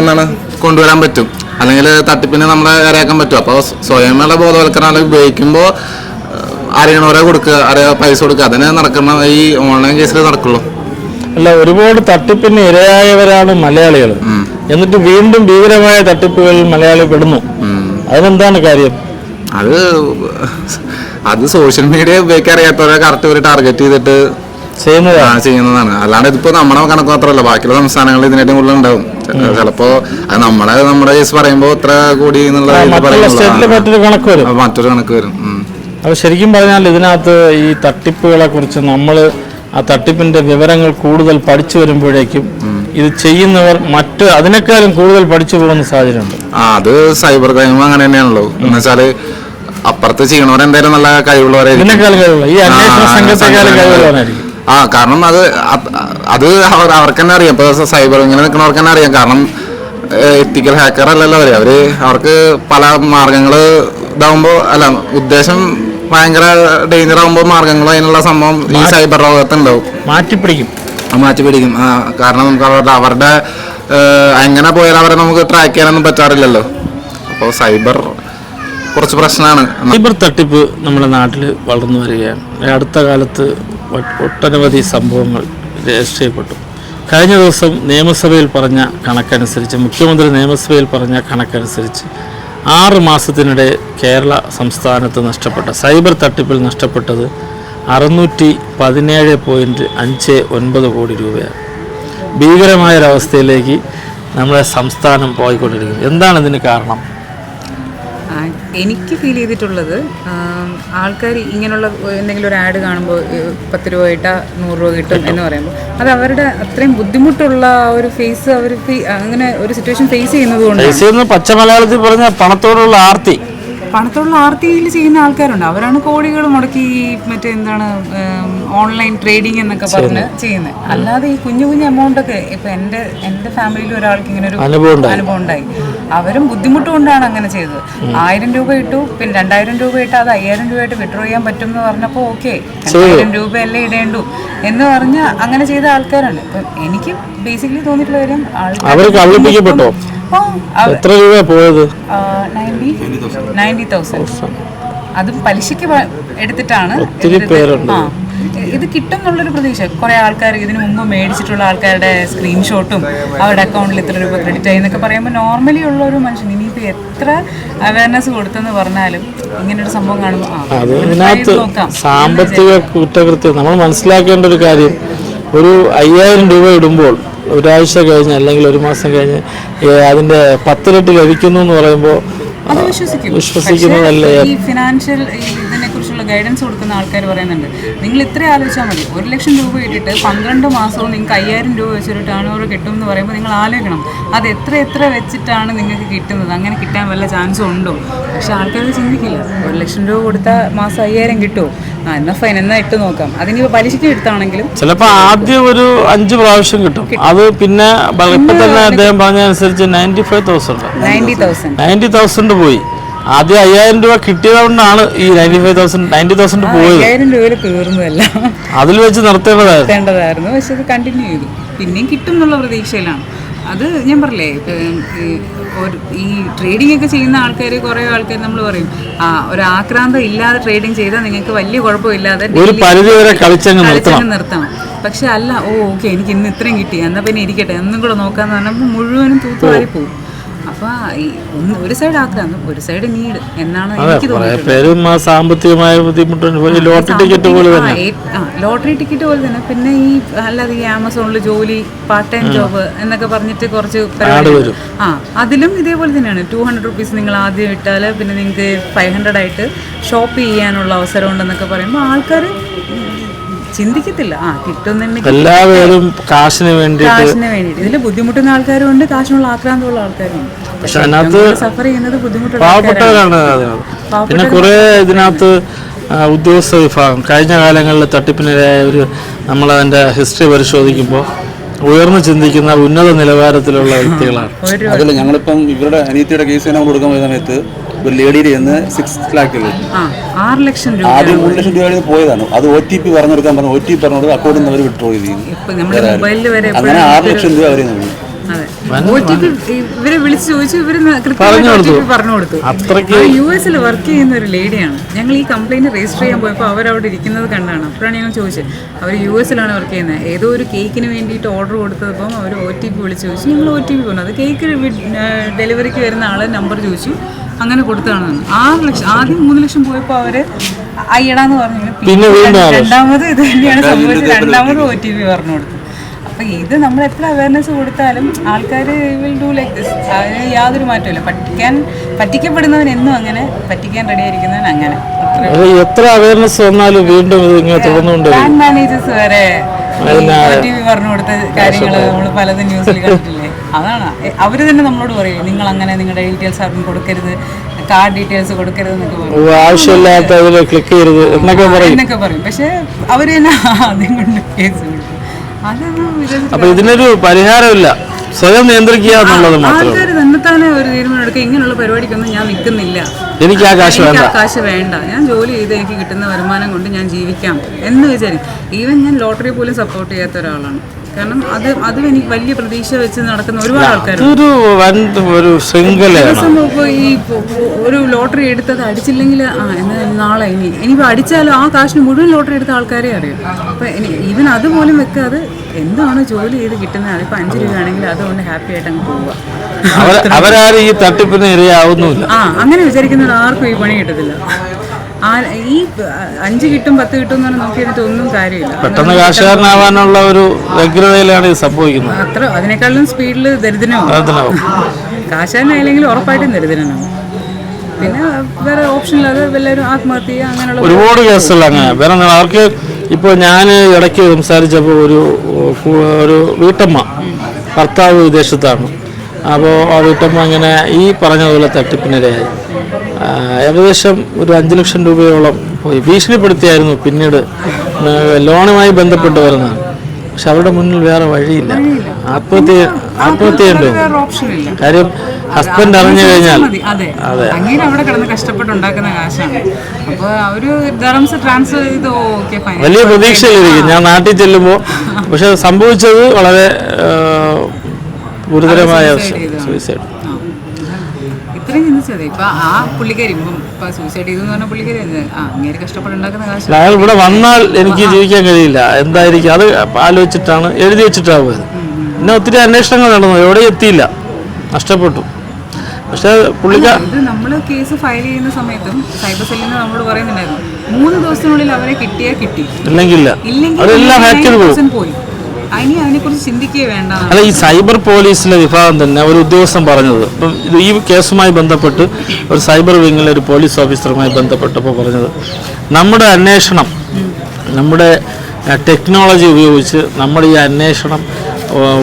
എന്താണ് കൊണ്ടുവരാൻ പറ്റും. അല്ലെങ്കിൽ തട്ടിപ്പിനെ നമ്മളെ ഇരയാക്കാൻ പറ്റും. അപ്പോൾ സ്വയമേള ബോധവൽക്കരണം അല്ലെങ്കിൽ ഉപയോഗിക്കുമ്പോൾ അറിയണവരെ കൊടുക്കുക അറിയാ പൈസ കൊടുക്കുക. അതിന് നടക്കുന്ന ഈ ഓൺലൈൻ കേസിൽ നടക്കുള്ളൂ. അല്ല ഒരുപാട് തട്ടിപ്പിന് ഇരയായവരാണ് മലയാളികൾ. എന്നിട്ട് വീണ്ടും ഭീകരമായ തട്ടിപ്പുകളിൽ മലയാളി പെടുന്നു. അതിനെന്താണ് കാര്യം? അത് അത് സോഷ്യൽ മീഡിയ ഉപയോഗിക്കാൻ അറിയാത്തവരെ കറക്റ്റ് ഒരു ടാർഗറ്റ് ചെയ്തിട്ട് ചെയ്യുന്നതാണ് ചെയ്യുന്നതാണ്. അല്ലാണ്ട് ഇതിപ്പോ നമ്മുടെ കണക്ക് മാത്രമല്ല ബാക്കിയുള്ള സംസ്ഥാനങ്ങളിൽ ഇതിനേറ്റവും കൂടുതൽ ഉണ്ടാവും. ചിലപ്പോ അത് നമ്മുടെ നമ്മുടെ കേസ് പറയുമ്പോ ഇത്ര കൂടി എന്നുള്ള മറ്റൊരു കണക്ക് വരും. അപ്പൊ മറ്റൊരു കണക്ക് വരും. ഉം. അപ്പോൾ ശരിക്കും പറഞ്ഞാൽ ഇതിനകത്ത് ഈ തട്ടിപ്പുകളെ കുറിച്ച് നമ്മൾ ആ തട്ടിപ്പിന്റെ വിവരങ്ങൾ കൂടുതൽ പഠിച്ചു വരുമ്പോഴേക്കും ഇത് ചെയ്യുന്നവർ മറ്റ് അതിനേക്കാളും കൂടുതൽ പഠിച്ചു പോകുന്ന സാഹചര്യമുണ്ട്. ആ അത് സൈബർ ക്രൈം അങ്ങനെ തന്നെയാണല്ലോ. എന്ന് വെച്ചാൽ അപ്പുറത്ത് ചെയ്യണവരെന്തായാലും നല്ല കഴിവുള്ളവരായിരിക്കും. ഇതിനേക്കാളും കഴിവുള്ള ഈ അന്വേഷണ സംഘത്തെക്കാളും സംഘം- കഴിവുള്ളവനായിരിക്കും ആ കാരണം അത് അത് അവർ അവർക്ക് തന്നെ അറിയാം. ഇപ്പൊ സൈബർ ഇങ്ങനെ നിൽക്കുന്നവർക്ക് തന്നെ അറിയാം. കാരണം എത്തിക്കൽ ഹാക്കർ അല്ലല്ലോ അവർ. അവർ അവർക്ക് പല മാർഗങ്ങൾ ഇതാവുമ്പോ അല്ല ഉദ്ദേശം ഭയങ്കര ഡേഞ്ചർ ആകുമ്പോൾ മാർഗങ്ങൾ അതിനുള്ള സംഭവം ഈ സൈബർ ലോകത്ത് ഉണ്ടാവും മാറ്റിപ്പിടിക്കും. അത് മാറ്റി പിടിക്കും ആ, കാരണം നമുക്ക് അവരുടെ അവരുടെ എങ്ങനെ പോയാൽ അവരെ നമുക്ക് ട്രാക്ക് ചെയ്യാനൊന്നും പറ്റാറില്ലല്ലോ. അപ്പോൾ സൈബർ കുറച്ച് പ്രശ്നമാണ് സൈബർ തട്ടിപ്പ് നമ്മുടെ നാട്ടിൽ വളർന്നു വരികയാണ്. അടുത്ത കാലത്ത് ഒട്ടനവധി സംഭവങ്ങൾ രജിസ്റ്റർ കഴിഞ്ഞ ദിവസം നിയമസഭയിൽ പറഞ്ഞ കണക്കനുസരിച്ച് മുഖ്യമന്ത്രി നിയമസഭയിൽ പറഞ്ഞ കണക്കനുസരിച്ച് ആറ് മാസത്തിനിടെ കേരള സംസ്ഥാനത്ത് നഷ്ടപ്പെട്ട സൈബർ തട്ടിപ്പിൽ നഷ്ടപ്പെട്ടത് അറുന്നൂറ്റി പതിനേഴ് പോയിന്റ് അഞ്ച് ഒൻപത് കോടി രൂപയാണ്. ഭീകരമായൊരവസ്ഥയിലേക്ക് നമ്മുടെ സംസ്ഥാനം പോയിക്കൊണ്ടിരിക്കുന്നു. എന്താണ് ഇതിന് കാരണം? എനിക്ക് ഫീൽ ചെയ്തിട്ടുള്ളത് ആൾക്കാർ ഇങ്ങനെയുള്ള എന്തെങ്കിലും ഒരു ആഡ് കാണുമ്പോൾ പത്ത് രൂപ കിട്ടാ നൂറ് രൂപ കിട്ടും എന്ന് പറയുമ്പോൾ അത് അവരുടെ അത്രയും ബുദ്ധിമുട്ടുള്ള ഒരു ഫേസ് അവർ അങ്ങനെ ഒരു സിറ്റുവേഷൻ ഫേസ് ചെയ്യുന്നത് കൊണ്ട് പച്ച മലയാളത്തിൽ പറഞ്ഞ പണത്തോടുള്ള ആർത്തി. പണത്തോടുള്ള ആർത്തിയിൽ ചെയ്യുന്ന ആൾക്കാരുണ്ട്. അവരാണ് കോടികൾ മുടക്കി ഈ മറ്റേ എന്താണ് ഓൺലൈൻ ട്രേഡിംഗ് എന്നൊക്കെ പറഞ്ഞ് ചെയ്യുന്നത്. അല്ലാതെ ഈ കുഞ്ഞു കുഞ്ഞു എമൗണ്ട് ഒക്കെ ഇപ്പൊ എന്റെ എന്റെ ഫാമിലിയിൽ ഒരാൾക്ക് ഇങ്ങനെ ഒരു അനുഭവം ഉണ്ടായി. അവരും ബുദ്ധിമുട്ട് കൊണ്ടാണ് അങ്ങനെ ചെയ്തത്. ആയിരം രൂപ ഇട്ടു പിന്നെ രണ്ടായിരം രൂപ ഇട്ട് അത് അയ്യായിരം രൂപയായിട്ട് വിഡ്രോ ചെയ്യാൻ പറ്റും എന്ന് പറഞ്ഞപ്പോൾ ഓക്കെ രണ്ടായിരം രൂപയല്ലേ ഇടേണ്ടു എന്ന് പറഞ്ഞ് അങ്ങനെ ചെയ്ത ആൾക്കാരാണ് ഇപ്പൊ എനിക്ക് ബേസിക്കലി തോന്നിയിട്ടുള്ള കാര്യം ആൾക്കാർ എത്ര രൂപ പോയത്? Ninety ninety thousand. അതും പലിശയ്ക്ക് എടുത്തിട്ടാണ്. ആ. ഇത് കിട്ടും എന്നുള്ളൊരു പ്രതീക്ഷ. കുറെ ആൾക്കാർ ഇതിനു മുമ്പ് മേടിച്ചിട്ടുള്ള ആൾക്കാരുടെ സ്ക്രീൻഷോട്ടും അവരുടെ അക്കൗണ്ടിൽ ഇത്ര രൂപ ക്രെഡിറ്റ് ആയി എന്നൊക്കെ പറയുമ്പോൾ നോർമലി ഉള്ള ഒരു മനുഷ്യൻ ഇനിയിപ്പോൾ എത്ര അവയർനെസ് കൊടുത്തെന്ന് പറഞ്ഞാലും ഇങ്ങനൊരു സംഭവം കാണുമ്പോൾ. സാമ്പത്തിക കുറ്റകൃത്യം. നമ്മൾ മനസ്സിലാക്കേണ്ട ഒരു കാര്യം ഒരു അയ്യായിരം രൂപ ഇടുമ്പോൾ ഒരാഴ്ച കഴിഞ്ഞ് അല്ലെങ്കിൽ ഒരു മാസം കഴിഞ്ഞ് അതിന്റെ പത്തിരട്ടി ലഭിക്കുന്നു എന്ന് പറയുമ്പോൾ വിശ്വസിക്കുന്നതല്ലേ? ഗൈഡൻസ് കൊടുക്കുന്ന ആൾക്കാർ പറയുന്നുണ്ട്. നിങ്ങൾ ഇത്ര ആലോചിച്ചാൽ മതി. ഒരു ലക്ഷം രൂപ ഇട്ടിട്ട് പന്ത്രണ്ട് മാസവും നിങ്ങൾക്ക് അയ്യായിരം രൂപ വെച്ചൊരു ടേൺ ഓവർ കിട്ടും എന്ന് പറയുമ്പോൾ നിങ്ങൾ ആലോചിക്കണം. അത് എത്ര എത്ര വെച്ചിട്ടാണ് നിങ്ങൾക്ക് കിട്ടുന്നത്? അങ്ങനെ കിട്ടാൻ വല്ല ചാൻസും ഉണ്ടോ? പക്ഷെ ആൾക്കാർ ചിന്തിക്കില്ല. ഒരു ലക്ഷം രൂപ കൊടുത്താൽ മാസം അയ്യായിരം കിട്ടുമോ ആ എന്നാൽ ഫൈൻ എന്നാൽ ഇട്ട് നോക്കാം. അതിന് പലിശയ്ക്ക് എടുത്താണെങ്കിലും ചിലപ്പോൾ ആദ്യം ഒരു അഞ്ച് പ്രാവശ്യം കിട്ടും. അത് പിന്നെ ഇപ്പൊ തന്നെ അദ്ദേഹം പറഞ്ഞതനുസരിച്ച് ninety five thousand ninety thousand പോയി. ആദ്യം അയ്യായിരം രൂപ കിട്ടിയതുകൊണ്ടാണ് ഈ ninety five thousand ninety thousand പോയത്. അയ്യായിരം രൂപയിൽ തീർന്നതല്ല അതിൽ വെച്ച് നിർത്തേണ്ടതായിരുന്നു. നിർത്തേണ്ടതായിരുന്നു. പക്ഷെ അത് കണ്ടിന്യൂ ചെയ്തു. പിന്നെയും കിട്ടും എന്നുള്ള പ്രതീക്ഷയിലാണ്. അത് ഞാൻ പറഞ്ഞില്ലേ ഈ ട്രേഡിംഗ് ഒക്കെ ചെയ്യുന്ന ആൾക്കാർ കുറേ ആൾക്കാർ നമ്മൾ പറയും ആ ഒരു ആക്രാന്തം ഇല്ലാതെ ട്രേഡിംഗ് ചെയ്താൽ നിങ്ങൾക്ക് വലിയ കുഴപ്പമില്ലാതെ ഒരു പരിധി വരെ കളിച്ചങ്ങ് നിർത്തണം. പക്ഷെ അല്ല ഓ ഓക്കെ എനിക്ക് ഇന്ന് ഇത്രയും കിട്ടി. എന്നാൽ പിന്നെ ഇരിക്കട്ടെ എന്നും കൂടെ നോക്കാന്ന് പറഞ്ഞപ്പോൾ മുഴുവനും തൂത്തുവാരി പോകും അപ്പൊ ഒരു സൈഡ് ആക്കാന്ന് ഒരു സൈഡ് നീഡ് എന്നാണ് എനിക്ക് ആ സാമ്പത്തികമായ ബുദ്ധിമുട്ടുണ്ട് ലോട്ടറി ടിക്കറ്റ് പോലെ തന്നെ. ലോട്ടറി ടിക്കറ്റ് പോലെ തന്നെ. പിന്നെ ഈ അല്ലാതെ ഈ ആമസോണിൽ ജോലി പാർട്ട് ടൈം ജോബ് എന്നൊക്കെ പറഞ്ഞിട്ട് കുറച്ച് ആ അതിലും ഇതേപോലെ തന്നെയാണ്. ടു ഹൺഡ്രഡ് റുപ്പീസ് നിങ്ങൾ ആദ്യം ഇട്ടാൽ പിന്നെ നിങ്ങൾക്ക് ഫൈവ് ഹൺഡ്രഡ് ആയിട്ട് ഷോപ്പ് ചെയ്യാനുള്ള അവസരം ഉണ്ടെന്നൊക്കെ പറയുമ്പോൾ ആൾക്കാർ ചിന്തിക്കത്തില്ല. ആ കിട്ടുന്നുണ്ടെങ്കിൽ എല്ലാവരും കാശിന് വേണ്ടിയിട്ട് കാശിന് വേണ്ടിയിട്ട്. ഇതിൽ ബുദ്ധിമുട്ടുന്ന ആൾക്കാരും ഉണ്ട് കാശിനുള്ള ആക്രാന്തമുള്ള ആൾക്കാരും ഉണ്ട് പക്ഷെ അതിനകത്ത്. പാവപ്പെട്ടവരാണ് അതിനകത്ത്. പിന്നെ കുറെ ഇതിനകത്ത് ഉദ്യോഗസ്ഥ വിഭാഗം. കഴിഞ്ഞ കാലങ്ങളിൽ തട്ടിപ്പിനിരയായ ഒരു നമ്മളതിന്റെ ഹിസ്റ്ററി പരിശോധിക്കുമ്പോൾ ഉയർന്നു ചിന്തിക്കുന്ന ഉന്നത നിലവാരത്തിലുള്ള വ്യക്തികളാണ്. അതല്ല ഞങ്ങളിപ്പം ഇവരുടെ അനിയത്തിയുടെ കേസ് നമ്മൾ കൊടുക്കാൻ പോയ സമയത്ത് ഒരു ലേഡിയുടെ നിന്ന് സിക്സ് ലാക്ക് ആറ് ലക്ഷം രൂപ. ആദ്യം മൂന്ന് ലക്ഷം രൂപ പോയതാണ്. അത് ഒ ടി പി പറഞ്ഞെടുക്കാൻ പറഞ്ഞു. ഒ ടി പി പറഞ്ഞു അക്കൗണ്ടിൽ നിന്ന് അവർ വിഡ്രോ ചെയ്തു. നമ്മുടെ മൊബൈലിൽ വരെ അങ്ങനെ ആറ് ലക്ഷം രൂപ അവർ പി ഇവരെ വിളിച്ചു ചോദിച്ചു ഇവർ പറഞ്ഞു കൃത്യമായിട്ട് കൊടുത്തു. പറഞ്ഞു കൊടുത്തു. അത്രയ്ക്ക് യു എസിൽ വർക്ക് ചെയ്യുന്ന ഒരു ലേഡിയാണ്. ഞങ്ങൾ ഈ കംപ്ലൈന്റ് രജിസ്റ്റർ ചെയ്യാൻ പോയപ്പോൾ അവരവിടെ ഇരിക്കുന്നത് കണ്ടാണ്. അപ്പോഴാണ് ഞങ്ങൾ ചോദിച്ചത് അവർ യു എസിലാണ് വർക്ക് ചെയ്യുന്നത്? ഏതോ ഒരു കേക്കിന് വേണ്ടിയിട്ട് ഓർഡർ കൊടുത്തപ്പം അവർ ഒ ടി പി വിളിച്ച് ചോദിച്ചു. ഞങ്ങൾ ഒ ടി പി പറഞ്ഞു അത് കേക്ക് ഡെലിവറിക്ക് വരുന്ന ആളെ നമ്പർ ചോദിച്ചു. അങ്ങനെ കൊടുത്തതാണ്. ആറ് ലക്ഷം ആദ്യം മൂന്ന് ലക്ഷം പോയപ്പോൾ അവർ അയ്യടാന്ന് പറഞ്ഞു. പിന്നെ. രണ്ടാമത് ഇത് തന്നെയാണ് സംഭവിച്ചത്. രണ്ടാമത് ഒ ടി പി പറഞ്ഞു കൊടുത്തു. അപ്പൊ ഇത് നമ്മൾ എത്ര അവയർനെസ് കൊടുത്താലും ആൾക്കാർ വിൽ ഡു ലൈക്ക് ദിസ് അതിന് യാതൊരു മാറ്റമില്ല പറ്റിക്കാൻ പറ്റിക്കപ്പെടുന്നവൻ എന്നും അങ്ങനെ പറ്റിക്കാൻ റെഡി ആയിരിക്കുന്നവൻ അങ്ങനെ. അത് എത്ര അവയർനെസ് വന്നാലും വീണ്ടും ബാങ്ക് മാനേജേഴ്സ് വരെ അതിനാ- ടി വി പറഞ്ഞു കൊടുത്ത കാര്യങ്ങൾ നമ്മൾ പലതും ന്യൂസിൽ കണ്ടിട്ടില്ലേ? അതാണ്. അവർ അവർ തന്നെ നമ്മളോട് പറയും നിങ്ങൾ അങ്ങനെ നിങ്ങളുടെ ഡീറ്റെയിൽസ് ആർക്കും കൊടുക്കരുത് കാർഡ് ഡീറ്റെയിൽസ് കൊടുക്കരുത് എന്നൊക്കെ ക്ലിക്ക് ചെയ്യരുത് എന്നൊക്കെ പറയും. പക്ഷെ അവർ തന്നെ ആദ്യം കൊണ്ട് കേസ് അപ്പൊ ഇതിനൊരു പരിഹാരമില്ല. സ്വയം നിയന്ത്രിക്കുക എന്നുള്ളത് ആൾക്കാർ തന്നെത്താനെ ഒരു തീരുമാനം എടുക്കുക. ഇങ്ങനെയുള്ള പരിപാടിക്കൊന്നും ഞാൻ നിൽക്കുന്നില്ല. എനിക്ക് ആ കാശ് വേണ്ട. കാശ് വേണ്ട. ഞാൻ ജോലി ചെയ്ത് എനിക്ക് കിട്ടുന്ന വരുമാനം കൊണ്ട് ഞാൻ ജീവിക്കാം എന്ന് വിചാരിക്കും. ഈവൻ ഞാൻ ലോട്ടറി പോലും സപ്പോർട്ട് ചെയ്യാത്ത ഒരാളാണ്. കാരണം അത് അതും എനിക്ക് വലിയ പ്രതീക്ഷ വെച്ച് നടക്കുന്ന ഒരുപാട് ആൾക്കാർ ഇതൊരു വൻ ഒരു ശൃംഖലയാണ്. ഈ ഒരു ലോട്ടറി എടുത്തത് അടിച്ചില്ലെങ്കിൽ ആ എന്നാൽ നാളെ ഇനി ഇനിയിപ്പോൾ അടിച്ചാലും ആ കാശിന് മുഴുവൻ ലോട്ടറി എടുത്ത ആൾക്കാരെ അറിയാം. അപ്പോൾ ഇവൻ അതുപോലും വെക്കാതെ എന്താണ് ജോലി ചെയ്ത് കിട്ടുന്നത്? അതിപ്പോൾ അഞ്ച് രൂപയാണെങ്കിൽ അതുകൊണ്ട് ഹാപ്പി ആയിട്ട് അങ്ങ് പോവുക. അവരാരും ഈ തട്ടിപ്പിന് ഇരയാവുന്നില്ല ആ അങ്ങനെ വിചാരിക്കുന്നവർ ആർക്കും ഈ പണി കിട്ടത്തില്ല. ആ ഈ അഞ്ച് കിട്ടും പത്ത് കിട്ടും എന്ന് പറഞ്ഞാൽ നോക്കി കഴിഞ്ഞിട്ട് ഒന്നും കാര്യമില്ല. പെട്ടെന്ന് കാശുകാരനാവാനുള്ള ഒരു വ്യഗ്രതയിലാണ് ഇത് സംഭവിക്കുന്നത്. അത്ര അതിനേക്കാളും സ്പീഡിൽ ദരിദ്രനാവും. കാശാനായില്ലെങ്കിൽ ഉറപ്പായിട്ടും ദരിദ്രനാവും. പിന്നെ വേറെ ഓപ്ഷൻ ഇല്ലാതെ എല്ലാവരും ആത്മഹത്യ അങ്ങനെയുള്ള ഒരുപാട് കേസുകൾ അങ്ങനെ. വേറെ അവർക്ക് ഇപ്പോൾ ഞാൻ ഇടയ്ക്ക് സംസാരിച്ചപ്പോൾ ഒരു ഒരു വീട്ടമ്മ ഭർത്താവ് വിദേശത്താണ്. അപ്പോൾ ആ വീട്ടമ്മ അങ്ങനെ ഈ പറഞ്ഞതുപോലെ തട്ടിപ്പിനിരയായി. ആ, ഏകദേശം ഒരു അഞ്ച് ലക്ഷം രൂപയോളം പോയി. ഭീഷണിപ്പെടുത്തിയായിരുന്നു പിന്നീട് ലോണുമായി ബന്ധപ്പെട്ട് വരുന്നത് പക്ഷെ അവരുടെ മുന്നിൽ വേറെ വഴിയില്ല. ആത്മഹത്യ ആത്മഹത്യ ഉണ്ടോ കാര്യം ഹസ്ബൻഡ് അറിഞ്ഞു കഴിഞ്ഞാൽ അതെ. അങ്ങനെ അവിടെ കിടന്ന് കഷ്ടപ്പെട്ടുണ്ടാക്കുന്ന കാശാണ്. അപ്പോൾ അവർ ദറംസ് ട്രാൻസ്ഫർ ചെയ്ത് വലിയ പ്രതീക്ഷയിലിരിക്കും. ഞാൻ നാട്ടിൽ ചെല്ലുമ്പോൾ പക്ഷെ സംഭവിച്ചത് വളരെ ഗുരുതരമായ സൂയിസൈഡ് ചിന്തിച്ചത് ഇപ്പൊ ആ പുള്ളിക്കാരി ഇപ്പം ഇപ്പൊ സൂസൈഡ് ചെയ്തു പറഞ്ഞ പുള്ളിക്കാരി അത് ആ അങ്ങേര് കഷ്ടപ്പെട്ടുണ്ടാക്കുന്ന കാശ്. അയാൾ ഇവിടെ വന്നാൽ എനിക്ക് ജീവിക്കാൻ കഴിയില്ല. എന്തായിരിക്കും? അത് ആലോചിച്ചിട്ടാണ് എഴുതി വെച്ചിട്ടാണ് പോയത് പിന്നെ ഒത്തിരി അന്വേഷണങ്ങൾ നടന്നു. എവിടെ എത്തിയില്ല. നഷ്ടപ്പെട്ടു. പക്ഷെ പുള്ളിക്ക ഇത് നമ്മൾ കേസ് ഫയൽ ചെയ്യുന്ന സമയത്തും സൈബർ സെല്ലിൽ നിന്ന് നമ്മളോട് പറയുന്നുണ്ടായിരുന്നു. മൂന്ന് ദിവസത്തിനുള്ളിൽ അവരെ കിട്ടിയാ കിട്ടി. ഇല്ലെങ്കില്ല ഇല്ലെങ്കിൽ അതെല്ലാം ഹാക്ക് ചെയ്ത് പോകും. 99% പോയി. ഇനി അതിനെക്കുറിച്ച് ചിന്തിക്കുകയേ വേണ്ട. അല്ല ഈ സൈബർ പോലീസിലെ വിഭാഗം തന്നെ ഒരു ഉദ്യോഗസ്ഥൻ പറഞ്ഞത്. ഇപ്പം ഇത് ഈ കേസുമായി ബന്ധപ്പെട്ട് ഒരു സൈബർ വിങ്ങിലെ ഒരു പോലീസ് ഓഫീസറുമായി ബന്ധപ്പെട്ടപ്പോൾ പറഞ്ഞത്. നമ്മുടെ അന്വേഷണം നമ്മുടെ ടെക്നോളജി ഉപയോഗിച്ച് നമ്മുടെ ഈ അന്വേഷണം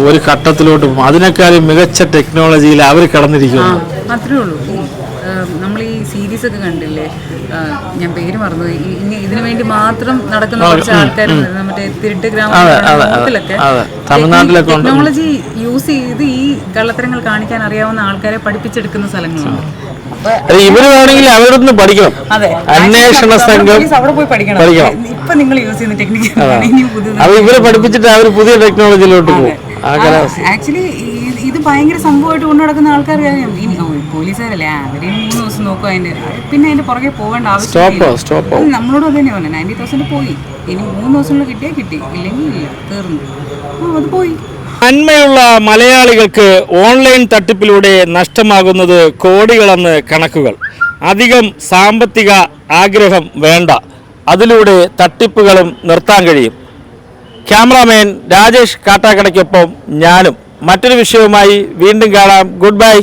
ഒരു ഘട്ടത്തിലോട്ട് പോകും. അതിനേക്കാളും മികച്ച ടെക്നോളജിയിൽ അവർ കടന്നിരിക്കുന്നു അത്രേ ഉള്ളൂ. നമ്മൾ ഈ സീരീസ് ഒക്കെ കണ്ടില്ലേ? ഞാൻ പേര് മറന്നു പോയി. ഈ- ഇങ്ങ- ഇതിനു വേണ്ടി മാത്രം നടക്കുന്ന കുറച്ച് ആൾക്കാരുണ്ട്. മറ്റേ തിരുട്ട് ഗ്രാമത്തിലൊക്കെ തമിഴ്നാട്ടിലൊക്കെ ടെക്നോളജി യൂസ് ചെയ്ത് ഈ കള്ളത്തരങ്ങൾ കാണിക്കാൻ അറിയാവുന്ന ആൾക്കാരെ പഠിപ്പിച്ചെടുക്കുന്ന സ്ഥലങ്ങളുണ്ട്. ഇവർ വേണമെങ്കിൽ അവരുടെ നിന്ന് പഠിക്കണം. അതെ. അന്വേഷണ സംഘം അവിടെ പോയി പഠിക്കണം. ഇപ്പൊ നിങ്ങൾ യൂസ് ചെയ്യുന്ന ടെക്നിക്ക് അത്. ഇവരെ പഠിപ്പിച്ചിട്ട് അവർ പുതിയ ടെക്നോളജിയിലോട്ട് പോകും. ആക്ച്വലി ഇത് ഭയങ്കര സംഭവമായിട്ട് കൊണ്ടു നടക്കുന്ന ആൾക്കാർ പോലീസുകാരല്ലേ? ആ അവർ ഇനി മൂന്ന് നോക്കും അതിന്റെ പിന്നെ അതിന്റെ പുറകെ പോകേണ്ട സ്റ്റോപ്പ് ആവശ്യം സ്റ്റോപ്പ് നമ്മളോട് അത് തന്നെ പറഞ്ഞു നയന്റി തൗസൻഡ് പോയി. ഇനി മൂന്ന് ദിവസങ്ങളിൽ കിട്ടിയാൽ കിട്ടി ഇല്ലെങ്കിൽ ഇല്ല തീർന്നു. അത് പോയി. നന്മയുള്ള മലയാളികൾക്ക് ഓൺലൈൻ തട്ടിപ്പിലൂടെ നഷ്ടമാകുന്നത് കോടികളെന്ന് കണക്കുകൾ. അധികം സാമ്പത്തിക ആഗ്രഹം വേണ്ട. അതിലൂടെ തട്ടിപ്പുകളും നിർത്താൻ കഴിയും. ക്യാമറാമാൻ രാജേഷ് കാട്ടാക്കടയ്ക്കൊപ്പം ഞാനും. മറ്റൊരു വിഷയവുമായി വീണ്ടും കാണാം. Good bye.